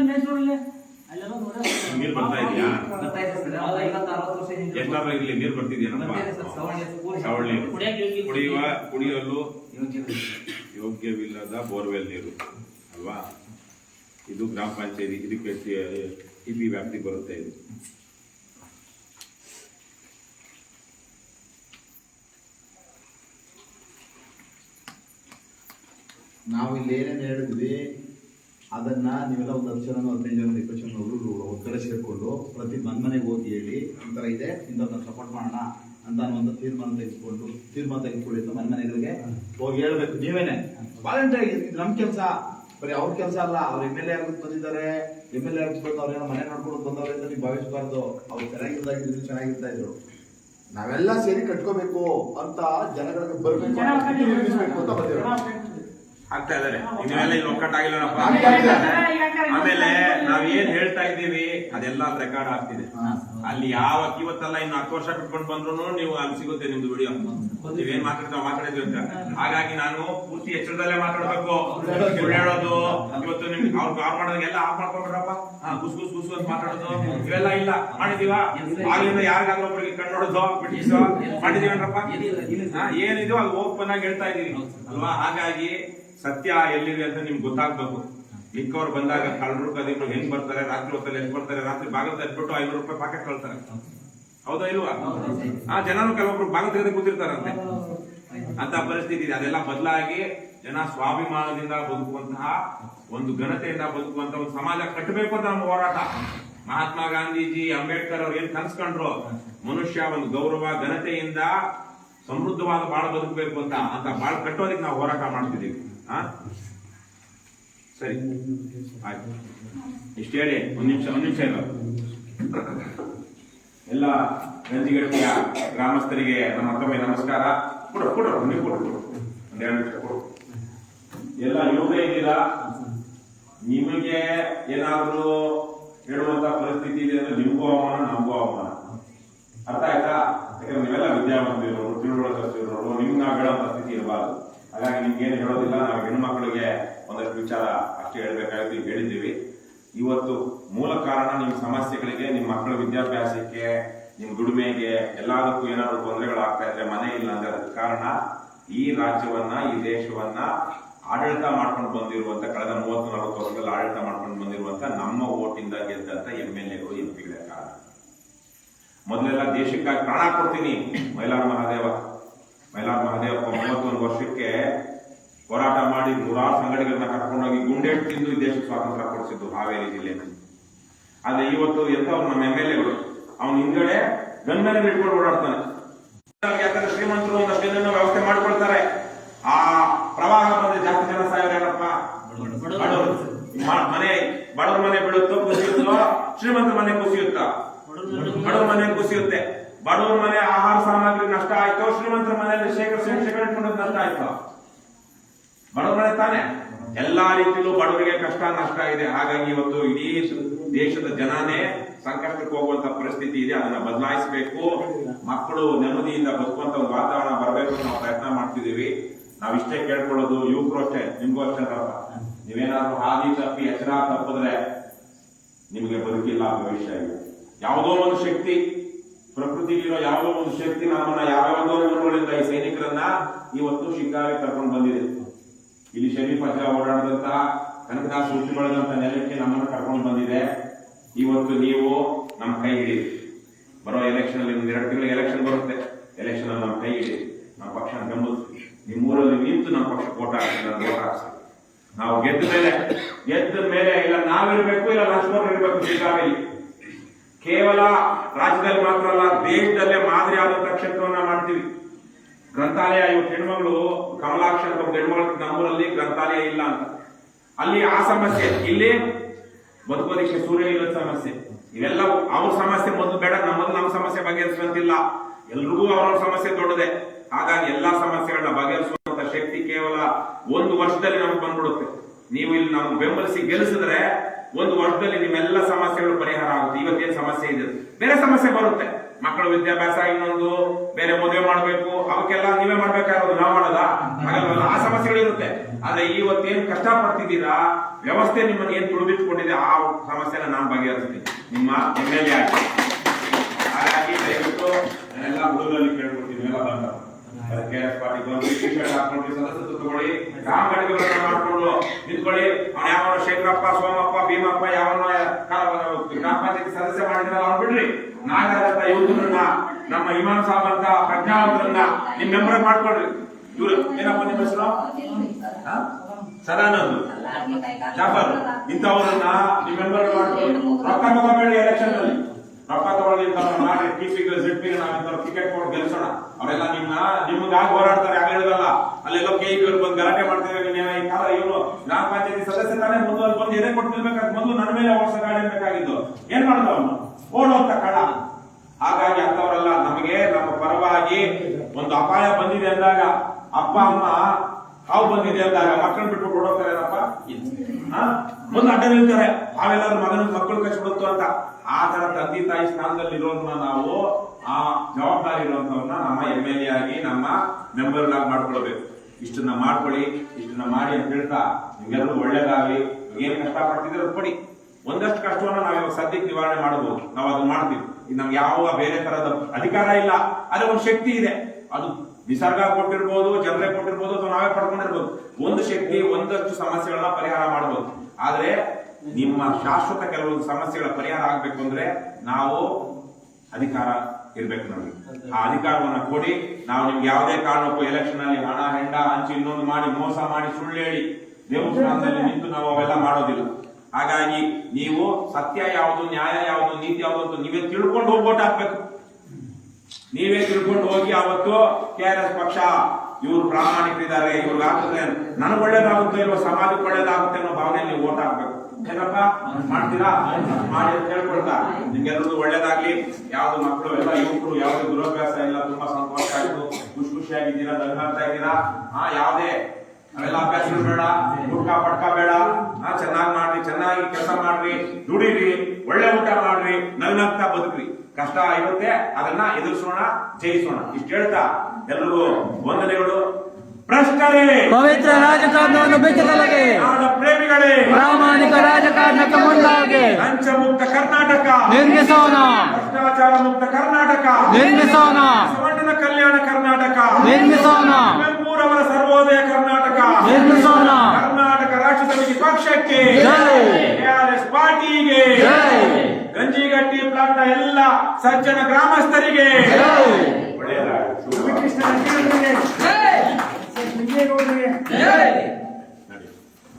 ಹೊಸ ನೀರು ಬರ್ತಾ ಇದೆಯಾ? ಎಷ್ಟಾದ್ರೂ ಇಲ್ಲಿ ನೀರು ಬರ್ತಿದ್ಯೇನಪ್ಪ ಬರ್ತಿದೆ ಸರ್. ಸವಣಿ ಪೂರ್ತಿ ಸವಳಿ ನೀರು. ಕುಡಿಯಕ್ಕೆ ಕುಡಿಯುವ ಕುಡಿಯಲು ಯೋಗ್ಯವಿಲ್ಲದ ಬೋರ್ವೆಲ್ ನೀರು ಅಲ್ವಾ? ಇದು ಗ್ರಾಮ ಪಂಚಾಯತಿ ಇದಕ್ಕೆ ಇಲ್ಲಿ ವ್ಯಾಪ್ತಿ ಬರುತ್ತೆ ಇದು. ನಾವು ಇಲ್ಲಿ ಏನೇನು ಹೇಳಿದ್ವಿ? ಅದನ್ನ ನೀವೆಲ್ಲ ಒಂದು ಹತ್ತು ಜನ ಹದಿನೈದು ಜನ ಇಪ್ಪತ್ತು ಜನ ಹುಡುಗರು ಸೇರಿಕೊಂಡು ಕಡೆ ಪ್ರತಿ ಮನ್ ಮನೆಗೆ ಹೋಗಿ ಹೇಳಿ ಈ ಥರ ಇದೆ ಇಂಥವ್ರನ್ನ ಸಪೋರ್ಟ್ ಮಾಡೋಣ ಅಂತ ಒಂದು ತೀರ್ಮಾನ ತೆಗೆದುಕೊಂಡು ತೀರ್ಮಾನ ತೆಗೆದುಕೊಳ್ಳಿ ಅಂತ ಮನೆ ಮನೆಗಳಿಗೆ ಹೋಗಿ ಹೇಳ್ಬೇಕು. ನೀವೇನೆ? ವಾಲಂಟಿಯರ್ ಇದು ನಮ್ಮ ಕೆಲಸ. ಬರೀ ಅವ್ರ ಕೆಲಸ ಅಲ್ಲ ಅವ್ರ ಎಂ ಎಲ್ ಎ ಆಗಿ ಬಂದಿದ್ದಾರೆ. ಎಂ ಎಲ್ ಎ ಆಗಿ ಬಂದು ಅವ್ರೇನೋ ಮನೆ ನೋಡ್ಕೊಂಡು ಬಂದವ್ರೆ ಅಂತ ನೀವು ಭಾವಿಸಬಾರ್ದು. ಅವ್ರು ಚೆನ್ನಾಗಿರ್ತಾ ಇದ್ರು ನಾವೆಲ್ಲ ಸೇರಿ ಕಟ್ಕೋಬೇಕು ಅಂತ ಜನಗಳಿಗೆ ಬರ್ಬೇಕು ಅಂತ ಬಂದಿರೋ ಆಗ್ತಾ ಇದಾರೆ ನೀವೆಲ್ಲ ಇಲ್ಲಿ ಒಕ್ಕಟ್ಟಾಗಿಲ್ಲಪ್ಪ. ಆಮೇಲೆ ನಾವ್ ಏನ್ ಹೇಳ್ತಾ ಇದ್ದೀವಿ ಅದೆಲ್ಲ ರೆಕಾರ್ಡ್ ಆಗ್ತಿದೆ. ಅಲ್ಲಿ ಯಾವ ಇವತ್ತಲ್ಲ ಇನ್ನು ಹತ್ತು ವರ್ಷ ಬಿಟ್ಕೊಂಡು ಬಂದ್ರು ನೀವು ಅಲ್ಲಿ ಸಿಗುತ್ತೆ ನಿಮ್ದು ವಿಡಿಯೋ ನೀವೇನ್ ಮಾತಾಡ್ತಾವ ಮಾತಾಡಿದ್ವಿ ಅಂತ. ಹಾಗಾಗಿ ನಾನು ಪೂರ್ತಿ ಎಚ್ಚರದಲ್ಲೇ ಮಾತಾಡ್ಬೇಕು. ಹೇಳೋದು ಇವತ್ತು ನಿಮ್ಗೆ ಅವ್ರು ಅವ್ರು ಮಾಡೋದೆಲ್ಲ ಆಫ್ ಮಾಡ್ಕೊಂಡ್ರಪ್ಪ ಗುಸ್ ಗುಸ್ ಗುಸ್ ಅಂತ ಮಾತಾಡೋದು. ಇವೆಲ್ಲ ಇಲ್ಲ. ಮಾಡಿದೀವ ಆಗ್ಲಿಂದ ಯಾರಿಗಾದ್ರೂ ಒಬ್ಬರಿಗೆ ಕಣ್ಣೊಡೋದು ಬಿಟ್ಟಿಸೋ. ಮಾಡಿದೀವನ್ರಪ್ಪ ಹಾ ಏನಿದೆಯೋ ಅದು ಓಪನ್ ಆಗಿ ಹೇಳ್ತಾ ಇದೀವಿ ಅಲ್ವಾ? ಹಾಗಾಗಿ ಸತ್ಯ ಎಲ್ಲಿದೆ ಅಂತ ನಿಮ್ಗೆ ಗೊತ್ತಾಗ್ಬೇಕು. ಮಿಕ್ಕವ್ರು ಬಂದಾಗ ಕಳ್ಳರು ಕದಿಗಳು ಹೆಂಗ್ ಬರ್ತಾರೆ, ರಾತ್ರಿ ಹೊತ್ತಲ್ಲಿ ಹೆಂಗ್ ಬರ್ತಾರೆ, ರಾತ್ರಿ ಬಾಗಲ್ ತೆಗ್ದ್ಬಿಟ್ಟು ಐನೂರು ರೂಪಾಯಿ ಪಾಕೆಟ್ ಕಳ್ತಾರೆ ಹೌದಾ ಇಲ್ವಾ? ಆ ಜನರು ಕೆಲವೊಬ್ರು ಭಾಗ ತೆಗೆದು ಕೂತಿರ್ತಾರಂತೆ. ಅಂತ ಪರಿಸ್ಥಿತಿ ಇದೆ. ಅದೆಲ್ಲ ಬದಲಾಗಿ ಜನ ಸ್ವಾಭಿಮಾನದಿಂದ ಬದುಕುವಂತಹ ಒಂದು ಘನತೆಯಿಂದ ಬದುಕುವಂತ ಒಂದು ಸಮಾಜ ಕಟ್ಟಬೇಕು ಅಂತ ನಮ್ಮ ಹೋರಾಟ. ಮಹಾತ್ಮ ಗಾಂಧೀಜಿ, ಅಂಬೇಡ್ಕರ್ ಅವ್ರು ಏನ್ ಕನ್ಸ್ಕೊಂಡ್ರು? ಮನುಷ್ಯ ಒಂದು ಗೌರವ, ಘನತೆಯಿಂದ ಸಮೃದ್ಧವಾದ ಬಾಳ ಬದುಕಬೇಕು ಅಂತ ಅಂತ ಬಾಳ ಕಟ್ಟೋದಕ್ಕೆ ನಾವು ಹೋರಾಟ ಮಾಡ್ತಿದ್ದೀವಿ. ಸರಿ. ಆಯ್ತು. ಇಷ್ಟು ಹೇಳಿ, ಒಂದ್ ನಿಮಿಷ ಒಂದ್ ನಿಮಿಷ ಇಲ್ಲ ಎಲ್ಲ ಗಂಜಿಗಟ್ಟಿಯ ಗ್ರಾಮಸ್ಥರಿಗೆ ನಮ್ಮ ಮತ್ತೊಮ್ಮೆ ನಮಸ್ಕಾರ. ಕೊಡು ಕೊಡು, ನೀವು ಕೊಡು ಕೊಡು. ಒಂದೆರಡು ನಿಮಿಷ ಕೊಡು. ಎಲ್ಲ ಯೋಗ ಇದ್ದೀರಾ? ನಿಮಗೆ ಏನಾದರೂ ಹೇಳುವಂತ ಪರಿಸ್ಥಿತಿ ಇದೆ ಅಂದ್ರೆ ನಿಮಗೂ ಅವಮಾನ, ನಮಗೂ ಅವಮಾನ. ಅರ್ಥ ಆಯ್ತಾ? ಯಾಕಂದ್ರೆ ನೀವೆಲ್ಲ ವಿದ್ಯಾವಂತರು ಇರೋರು ನಿಮ್ಗೆ ಹೇಳೋ ಸ್ಥಿತಿ ಇರಬಾರ್ದು. ಹಾಗಾಗಿ ನಿಮ್ಗೇನು ಹೇಳೋದಿಲ್ಲ, ನಾವು ಹೆಣ್ಣು ಒಂದಷ್ಟು ವಿಚಾರ ಅಷ್ಟೇ ಹೇಳ್ಬೇಕಾಗಿತ್ತು, ಈಗ ಹೇಳಿದ್ದೀವಿ. ಇವತ್ತು ಮೂಲ ಕಾರಣ ನಿಮ್ಮ ಸಮಸ್ಯೆಗಳಿಗೆ, ನಿಮ್ಮ ಮಕ್ಕಳ ವಿದ್ಯಾಭ್ಯಾಸಕ್ಕೆ, ನಿಮ್ಮ ದುಡಿಮೆಗೆ ಎಲ್ಲದಕ್ಕೂ ಏನಾದರೂ ತೊಂದರೆಗಳಾಗ್ತಾ ಇದ್ರೆ ಮನೆ ಇಲ್ಲ ಅಂದ್ರೆ ಅದಕ್ಕೆ ಕಾರಣ ಈ ರಾಜ್ಯವನ್ನ, ಈ ದೇಶವನ್ನ ಆಡಳಿತ ಮಾಡ್ಕೊಂಡು ಬಂದಿರುವಂತ ಕಳೆದ ಮೂವತ್ತು ನಲವತ್ತು ವರ್ಷದಲ್ಲಿ ಆಡಳಿತ ಮಾಡ್ಕೊಂಡು ಬಂದಿರುವಂತ ನಮ್ಮ ಓಟಿಂದ ಗೆದ್ದಂತ ಎಂ ಎಲ್ ಎಗಳು ಎಂ ಕಾರಣ. ಮೊದಲೆಲ್ಲ ದೇಶಕ್ಕಾಗಿ ಪ್ರಾಣ ಕೊಡ್ತೀನಿ, ಮೈಲಾರ ಮಹಾದೇವ. ಮೈಲಾರ ಮಹಾದೇವಪ್ಪ ಮೂವತ್ತೊಂದು ವರ್ಷಕ್ಕೆ ಹೋರಾಟ ಮಾಡಿ ನೂರಾರು ಸಂಘಟನೆಗಳನ್ನ ಕರ್ಕೊಂಡೋಗಿ ಗುಂಡೇಟ್ ತಿಂದು ದೇಶಕ್ಕೆ ಸ್ವಾತಂತ್ರ್ಯ ಕೊಡಿಸಿದ್ದು ಹಾವೇರಿ ಜಿಲ್ಲೆಯಲ್ಲಿ. ಆದ್ರೆ ಇವತ್ತು ಎಂತವ್ರು ನಮ್ಮ ಎಂ ಎಲ್ ಎಗಳು? ಅವನ ಹಿಂದ್ಗಡೆ ಗನ್ಮೇಲೆ ಇಟ್ಕೊಂಡು ಓಡಾಡ್ತಾನೆ. ಯಾಕಂದ್ರೆ ಶ್ರೀಮಂತರು ಒಂದಷ್ಟು ಜನ ವ್ಯವಸ್ಥೆ ಮಾಡ್ಕೊಳ್ತಾರೆ. ಆ ಪ್ರವಾಹ ಬಂದ್ರೆ ಜಾಸ್ತಿ ಜನ ಏನಪ್ಪ ಮನೆ, ಬಡವ್ರ ಮನೆ ಬಿಡುತ್ತೋ ಕುಸಿಯುತ್ತೋ? ಶ್ರೀಮಂತರ ಮನೆ ಕುಸಿಯುತ್ತಾ? ಬಡವ್ರ ಮನೆ ಕುಸಿಯುತ್ತೆ. ಬಡವ್ರ ಮನೆ ಆಹಾರ ಸಾಮಗ್ರಿ ನಷ್ಟ ಆಯ್ತು, ಶ್ರೀಮಂತರ ಮನೆಯಲ್ಲಿ ಶೇಖರ್ ಶೇಖರ್ ಇಟ್ಕೊಂಡದ್ದು ನಷ್ಟ ಆಯ್ತು. ಬಡವರ ಮನೆ ತಾನೆ? ಎಲ್ಲಾ ರೀತಿಯಲ್ಲೂ ಬಡವರಿಗೆ ಕಷ್ಟ ನಷ್ಟ ಇದೆ. ಹಾಗಾಗಿ ಇವತ್ತು ಇಡೀ ದೇಶದ ಜನನೇ ಸಂಕಷ್ಟಕ್ಕೆ ಹೋಗುವಂತ ಪರಿಸ್ಥಿತಿ ಇದೆ. ಅದನ್ನ ಬದಲಾಯಿಸಬೇಕು. ಮಕ್ಕಳು ನೆಮ್ಮದಿಯಿಂದ ಬದುಕುವಂತ ಒಂದು ವಾತಾವರಣ ಬರಬೇಕು ಅಂತ ನಾವು ಪ್ರಯತ್ನ ಮಾಡ್ತಿದೀವಿ ನಾವು ಇಷ್ಟೇ ಕೇಳ್ಕೊಳ್ಳೋದು, ಯುವಕರು ಅಷ್ಟೇ, ನಿಮ್ಗೂ ಅಷ್ಟೇ ತಪ್ಪ ನೀವೇನಾದ್ರೂ ಹಾದಿ ತಪ್ಪಿ, ಎಚ್ಚರ ತಪ್ಪಿದ್ರೆ ನಿಮಗೆ ಬದುಕಿಲ್ಲ ಭವಿಷ್ಯ ಯಾವುದೋ ಒಂದು ಶಕ್ತಿ ಪ್ರಕೃತಿಗಿರೋ ಯಾವ ಒಂದು ಶಕ್ತಿ ನಮ್ಮನ್ನ ಯಾವ್ಯಾವುದೋ ಊರುಗಳಿಂದ ಈ ಸೈನಿಕರನ್ನ, ಇವತ್ತು ಶಿಕಾರಿ ಕರ್ಕೊಂಡು ಬಂದಿದೆ. ಇಲ್ಲಿ ಶರೀಫ್ ಅಜ್ಜ ಓಡಾಡಿದಂತ ಕನಕದಾಸ ಹುಟ್ಟಿ ಬೆಳೆದಂತ ನೆಲಕ್ಕೆ ನಮ್ಮನ್ನು ಕರ್ಕೊಂಡು ಬಂದಿದೆ. ಇವತ್ತು ನೀವು ನಮ್ಮ ಕೈ ಬರೋ ಎಲೆಕ್ಷನ್ ಅಲ್ಲಿ ಎರಡು ತಿಂಗಳಿಗೆ ಎಲೆಕ್ಷನ್ ಬರುತ್ತೆ. ಎಲೆಕ್ಷನ್ ಅಲ್ಲಿ ನಮ್ಮ ಕೈ ಹಿಡಿ ನಮ್ಮ ಪಕ್ಷ ಬೆಂಬಲಿಸಿ ನಿಮ್ಮ ಊರಲ್ಲಿ ನಿಂತು ನಮ್ಮ ಪಕ್ಷ ಓಟ್ ಹಾಕ್ಸಿ ನಾವು ಗೆದ್ದ ಮೇಲೆ ಗೆದ್ದ ಮೇಲೆ ಇಲ್ಲ, ನಾವಿರ್ಬೇಕು, ಇಲ್ಲ ಲಕ್ಷ್ಮಣ್ ಇರ್ಬೇಕು ಶಿಕಾರಿಲಿ ಕೇವಲ ರಾಜ್ಯದಲ್ಲಿ ಮಾತ್ರ ಅಲ್ಲ, ದೇಶದಲ್ಲೇ ಮಾದರಿಯಾದಂತ ಕ್ಷೇತ್ರವನ್ನ ಮಾಡ್ತೀವಿ. ಗ್ರಂಥಾಲಯ ಇವತ್ತು ಹೆಣ್ಮಗಳು ಕಮಲಾಕ್ಷ ಅಂತ ಒಂದು ಹೆಣ್ಮಗಳು ನಮ್ಮೂರಲ್ಲಿ ಗ್ರಂಥಾಲಯ ಇಲ್ಲ ಅಂತ. ಅಲ್ಲಿ ಆ ಸಮಸ್ಯೆ, ಇಲ್ಲಿ ಬದುಕೋದಿಕ್ಕೆ ಸೂರ್ಯ ಇಲ್ಲ ಸಮಸ್ಯೆ. ಇವೆಲ್ಲ ಅವ್ರ ಸಮಸ್ಯೆ ಮೊದಲು ಬೇಡ, ನಮ್ಮಲ್ಲಿ ನಮ್ಮ ಸಮಸ್ಯೆ ಬಗೆಹರಿಸುವಂತಿಲ್ಲ. ಎಲ್ರಿಗೂ ಅವ್ರವ್ರ ಸಮಸ್ಯೆ ದೊಡ್ಡದೆ. ಹಾಗಾಗಿ ಎಲ್ಲಾ ಸಮಸ್ಯೆಗಳನ್ನ ಬಗೆಹರಿಸುವಂತ ಶಕ್ತಿ ಕೇವಲ ಒಂದು ವರ್ಷದಲ್ಲಿ ನಮ್ಗೆ ಬಂದ್ಬಿಡುತ್ತೆ. ನೀವು ಇಲ್ಲಿ ನಮ್ಗೆ ಬೆಂಬಲಿಸಿ ಗೆಲ್ಲಿಸಿದ್ರೆ ಒಂದು ವರ್ಷದಲ್ಲಿ ನಿಮ್ಮೆಲ್ಲ ಸಮಸ್ಯೆಗಳು ಪರಿಹಾರ ಆಗುತ್ತೆ ಇವತ್ತೇನ್ ಸಮಸ್ಯೆ ಇದೆ ಬೇರೆ ಸಮಸ್ಯೆ ಬರುತ್ತೆ. ಮಕ್ಕಳ ವಿದ್ಯಾಭ್ಯಾಸ ಇನ್ನೊಂದು, ಬೇರೆ ಮದುವೆ ಮಾಡಬೇಕು, ಅವಕ್ಕೆಲ್ಲ ನೀವೇ ಮಾಡ್ಬೇಕಾಗಿರೋದು ನಾವು ಮಾಡೋದಾ? ಆ ಸಮಸ್ಯೆಗಳು ಇರುತ್ತೆ. ಆದ್ರೆ ಏನ್ ಕಷ್ಟ ಪಡ್ತಿದ್ದೀರಾ ವ್ಯವಸ್ಥೆ ನಿಮ್ಮನ್ನ ಏನ್ ತುಳಿದಿಟ್ಕೊಂಡಿದೆ ಆ ಸಮಸ್ಯೆನ ನಾನು ಬಗೆಹರಿಸ್ತೀನಿ. ನಿಮ್ಮ ಎಂ ಎಲ್ ಆಗಿ. ಹಾಗಾಗಿ ದಯವಿಟ್ಟು ನಾನೆಲ್ಲ ಹುಡುಗರಲ್ಲಿ ಕೇಳ್ಕೊಡ್ತೀನಿ ಎಲ್ಲ ಬಂದ. ಕೆ ಎಸ್ ಪಾಟೀಲ್ ಬಂದು ಟಿ ಶರ್ಟ್ ಹಾಕೊಂಡು ಸದಸ್ಯತ್ವ ತಗೊಳ್ಳಿ ಗ್ರಾಮ ಘಟಕಗಳನ್ನ ಮಾಡ್ಕೊಂಡು ನಿಂತ್ಕೊಳ್ಳಿ. ಅವ್ನ ಯಾವನ ಶೇಖರಪ್ಪ ಸೋಮಪ್ಪ ಭೀಮಪ್ಪ ಯಾವನ ಗ್ರಾಮ ಪಂಚಾಯತಿ ಸದಸ್ಯ ಮಾಡಿದ್ರಲ್ಲ ಅವ್ರು ಬಿಡ್ರಿ. ಇವ್ರನ್ನ ನಮ್ಮ ಇಮಾನ್ ಸಾಬ್ ಅಂತ ಪ್ರಜ್ಞಾವಂತರನ್ನ ನಿಮ್ ಮೆಂಬರ್ ಮಾಡ್ಕೊಳ್ರಿ. ಇವ್ರು ಏನಪ್ಪ ನಿಮ್ಮ ಹೆಸರು? ಸದಾನಂದ್. ಜಾಫರ್. ಇಂಥವರನ್ನ ನಿಮ್ ಮೆಂಬರ್ ಮಾಡ್ಕೊಳ್ಳಿ ರೊಕ್ಕ ತಗೋಬೇಡಿ ಎಲೆಕ್ಷನ್ ಅಲ್ಲಿ. ತಗೊಳ್ಳಿ ಇಂಥವ್ರನ್ನ ಮಾಡಿ T P Z P ticket ಕೊಟ್ಟು ಗೆಲ್ಸೋಣ. ಅವರೆಲ್ಲ ನಿಮ್ನ ನಿಮ್ಗಾಗಿ ಹೋರಾಡ್ತಾರೆ ಆಗ ಹೇಳಿದಲ್ಲ. ಅಲ್ಲೆಲ್ಲೋ ಕೆ ಇ ಬಂದು ಗಲಾಟೆ ಮಾಡ್ತಾರೆ ನೀನು ಈ ಕಾಲ ಇವರು ಗ್ರಾಮ ಪಂಚಾಯತಿ ಸದಸ್ಯ ತಾನೇ ಮೊದಲು ಬಂದು ಎದೆ ಕೊಟ್ಟು ನಿಲ್ಬೇಕಾದ್ರೆ ಮೊದಲು ನನ್ನ ಮೇಲೆ ವರ್ಷ ಗಾಡಿ ಬೇಕಾಗಿದ್ದು ಏನ್ ಮಾಡ್ದ ಅವನು? ಓಡೋಗ್ತ ಕಡ ಹಾಗಾಗಿ ಅಂತವರೆಲ್ಲ ನಮಗೆ ನಮ್ಮ ಪರವಾಗಿ ಒಂದು ಅಪಾಯ ಬಂದಿದೆ ಅಂದಾಗ ಅಪ್ಪ, ಅಮ್ಮ ಹಾವು ಬಂದಿದೆ ಅಂದಾಗ ಮಕ್ಕಳನ್ನ ಬಿಟ್ಬಿಟ್ಟು ಓಡೋಗ್ತಾರೇನಪ್ಪ? ಮುಂದೆ ಅಡ್ಡ ನಿಲ್ತಾರೆ. ಅವೆಲ್ಲರೂ ಮಗನ ಮಕ್ಕಳು ಕಚ್ಬಿಡುತ್ತು ಅಂತ. ಆ ತರ ತಂದೆ ತಾಯಿ ಸ್ಥಾನದಲ್ಲಿ ಇರೋದನ್ನ ನಾವು, ಆ ಜವಾಬ್ದಾರಿ ಇರುವಂತವ್ರನ್ನ ನಮ್ಮ ಎಂ ಎಲ್ ಎ ಆಗಿ ನಮ್ಮ ಮೆಂಬರ್ ಆಗಿ ಮಾಡ್ಕೊಳ್ಬೇಕು. ಇಷ್ಟನ್ನ ಮಾಡ್ಕೊಳ್ಳಿ, ಇಷ್ಟನ್ನ ಮಾಡಿ ಅಂತ ಹೇಳ್ತಾ ನಿಮ್ಗೆಲ್ಲರೂ ಒಳ್ಳೇದಾಗ್ಲಿ. ಏನ್ ಕಷ್ಟ ಪಡ್ತಿದ್ರೆ ಕೊಡಿ. ಒಂದಷ್ಟು ಕಷ್ಟವನ್ನು ನಾವು ಇವಾಗ ಸದ್ಯಕ್ಕೆ ನಿವಾರಣೆ ಮಾಡಬಹುದು. ನಾವು ಅದನ್ನ ಮಾಡ್ತೀವಿ. ನಮ್ಗೆ ಯಾವ ಬೇರೆ ತರದ ಅಧಿಕಾರ ಇಲ್ಲ. ಅದೇ ಒಂದು ಶಕ್ತಿ ಇದೆ. ಅದು ನಿಸರ್ಗ ಕೊಟ್ಟಿರ್ಬೋದು, ಜನರೇ ಕೊಟ್ಟಿರ್ಬೋದು ಅಥವಾ ನಾವೇ ಪಡ್ಕೊಂಡಿರ್ಬೋದು. ಒಂದು ಶಕ್ತಿ, ಒಂದಷ್ಟು ಸಮಸ್ಯೆಗಳನ್ನ ಪರಿಹಾರ ಮಾಡಬಹುದು ಆದ್ರೆ ನಿಮ್ಮ ಶಾಶ್ವತ ಕೆಲವೊಂದು ಸಮಸ್ಯೆಗಳ ಪರಿಹಾರ ಆಗ್ಬೇಕು ಅಂದ್ರೆ ನಾವು ಅಧಿಕಾರ ಇರ್ಬೇಕು ನಮಗೆ. ಆ ಅಧಿಕಾರವನ್ನ ಕೊಡಿ. ನಾವು ನಿಮ್ಗೆ ಯಾವುದೇ ಕಾರಣಕ್ಕೂ ಎಲೆಕ್ಷನ್ ಅಲ್ಲಿ ಹಣ, ಹೆಂಡ, ಹಂಚಿ ಇನ್ನೊಂದು ಮಾಡಿ, ಮೋಸ ಮಾಡಿ ಸುಳ್ಳು ಹೇಳಿ ದೇವಸ್ಥಾನದಲ್ಲಿ ನಿಂತು ನಾವು ಅವೆಲ್ಲ ಮಾಡೋದಿಲ್ಲ. ಹಾಗಾಗಿ ನೀವು ಸತ್ಯ ಯಾವುದು, ನ್ಯಾಯ ಯಾವುದು, ನೀತಿ ಯಾವುದು ಅಂತ ನೀವೇ ತಿಳ್ಕೊಂಡು ಹೋಗಿ vote ಹಾಕ್ಬೇಕು. ನೀವೇ ತಿಳ್ಕೊಂಡು ಹೋಗಿ ಅವತ್ತು ಕೆ ಆರ್ ಎಸ್ ಪಕ್ಷ ಇವ್ರು ಪ್ರಾಮಾಣಿಕರಿದ್ದಾರೆ, ಇವ್ರಿಗೆ ಹಾಕಿದ್ರೆ ನನಗೆ ಒಳ್ಳೇದಾಗುತ್ತೆ ಇಲ್ವ, ಸಮಾಜಕ್ಕೆ ಒಳ್ಳೇದಾಗುತ್ತೆ ಅನ್ನೋ ಭಾವನೆಯಲ್ಲಿ ನೀವು ಓಟ್ ಹಾಕ್ಬೇಕು. ಏನಪ್ಪ? ಮಾಡ್ತೀರಾ? ಮಾಡಿ ಅಂತ ಹೇಳ್ಕೊಳ್ತಾ. ನಿಮ್ಗೆಲ್ಲರಿಗೂ ಒಳ್ಳೇದಾಗ್ಲಿ. ಯಾವ್ದು ಮಕ್ಕಳು ಎಲ್ಲ, ಯುವಕರು ಯಾವ್ದು ದುರಭ್ಯಾಸ ಇಲ್ಲ, ತುಂಬಾ ಸಂತೋಷ ಆಯ್ತು. ಖುಷಿ ಖುಷಿಯಾಗಿದ್ದೀರಾ ನಗಾಡ್ತಾ ಇದ್ದೀರಾ? ಆ, ಯಾವ್ದೇ ಅವೆಲ್ಲ ಅಭ್ಯಾಸಗಳು ಬೇಡ ಊಟ ಪಟ್ಕ ಬೇಡ. ಹಾ ಚೆನ್ನಾಗಿ ಮಾಡ್ರಿ ಚೆನ್ನಾಗಿ ಕೆಲಸ ಮಾಡ್ರಿ ದುಡಿರಿ ಒಳ್ಳೆ ಊಟ ಮಾಡ್ರಿ ನಗ್ನಗ್ತಾ ಬದುಕ್ರಿ. ಕಷ್ಟ ಇರುತ್ತೆ ಅದನ್ನ ಎದುರಿಸೋಣ ಜಯಿಸೋಣ. ಇಷ್ಟು ಹೇಳ್ತಾ ಎಲ್ರಿಗೂ ವಂದನೆಗಳು. ಭ್ರಷ್ಟರೇ! ಪವಿತ್ರ ರಾಜಕಾರಣವನ್ನು ಬೆಚ್ಚದೊಳಗೆ ನಾಡ ಪ್ರೇಮಿಗಳೇ! ಪ್ರಾಮಾಣಿಕ ರಾಜಕಾರಣಕ್ಕೆ ಮುಂದಾಗಿ. ಲಂಚ ಮುಕ್ತ ಕರ್ನಾಟಕ! ನಿರ್ಮಿಸೋಣ. ಭ್ರಷ್ಟಾಚಾರ ಮುಕ್ತ ಕರ್ನಾಟಕ! ನಿರ್ಮಿಸೋಣ. ಸುವರ್ಣ ಕಲ್ಯಾಣ ಕರ್ನಾಟಕ! ನಿರ್ಮಿಸೋಣ. ಕುವೆಂಪುರವರ ಸರ್ವೋದಯ ಕರ್ನಾಟಕ ಕರ್ನಾಟಕ ರಾಷ್ಟ್ರ ಸಮಿತಿ ಪಕ್ಷಕ್ಕೆ. ಕೆಆರ್ಎಸ್ ಪಾರ್ಟಿಗೆ. ಗಂಜಿಗಟ್ಟಿ ಪ್ರಾಂತ ಎಲ್ಲ ಸಜ್ಜನ ಗ್ರಾಮಸ್ಥರಿಗೆ. ಒಳ್ಳೆಯದಾಗಲಿ. ಕೃಷ್ಣ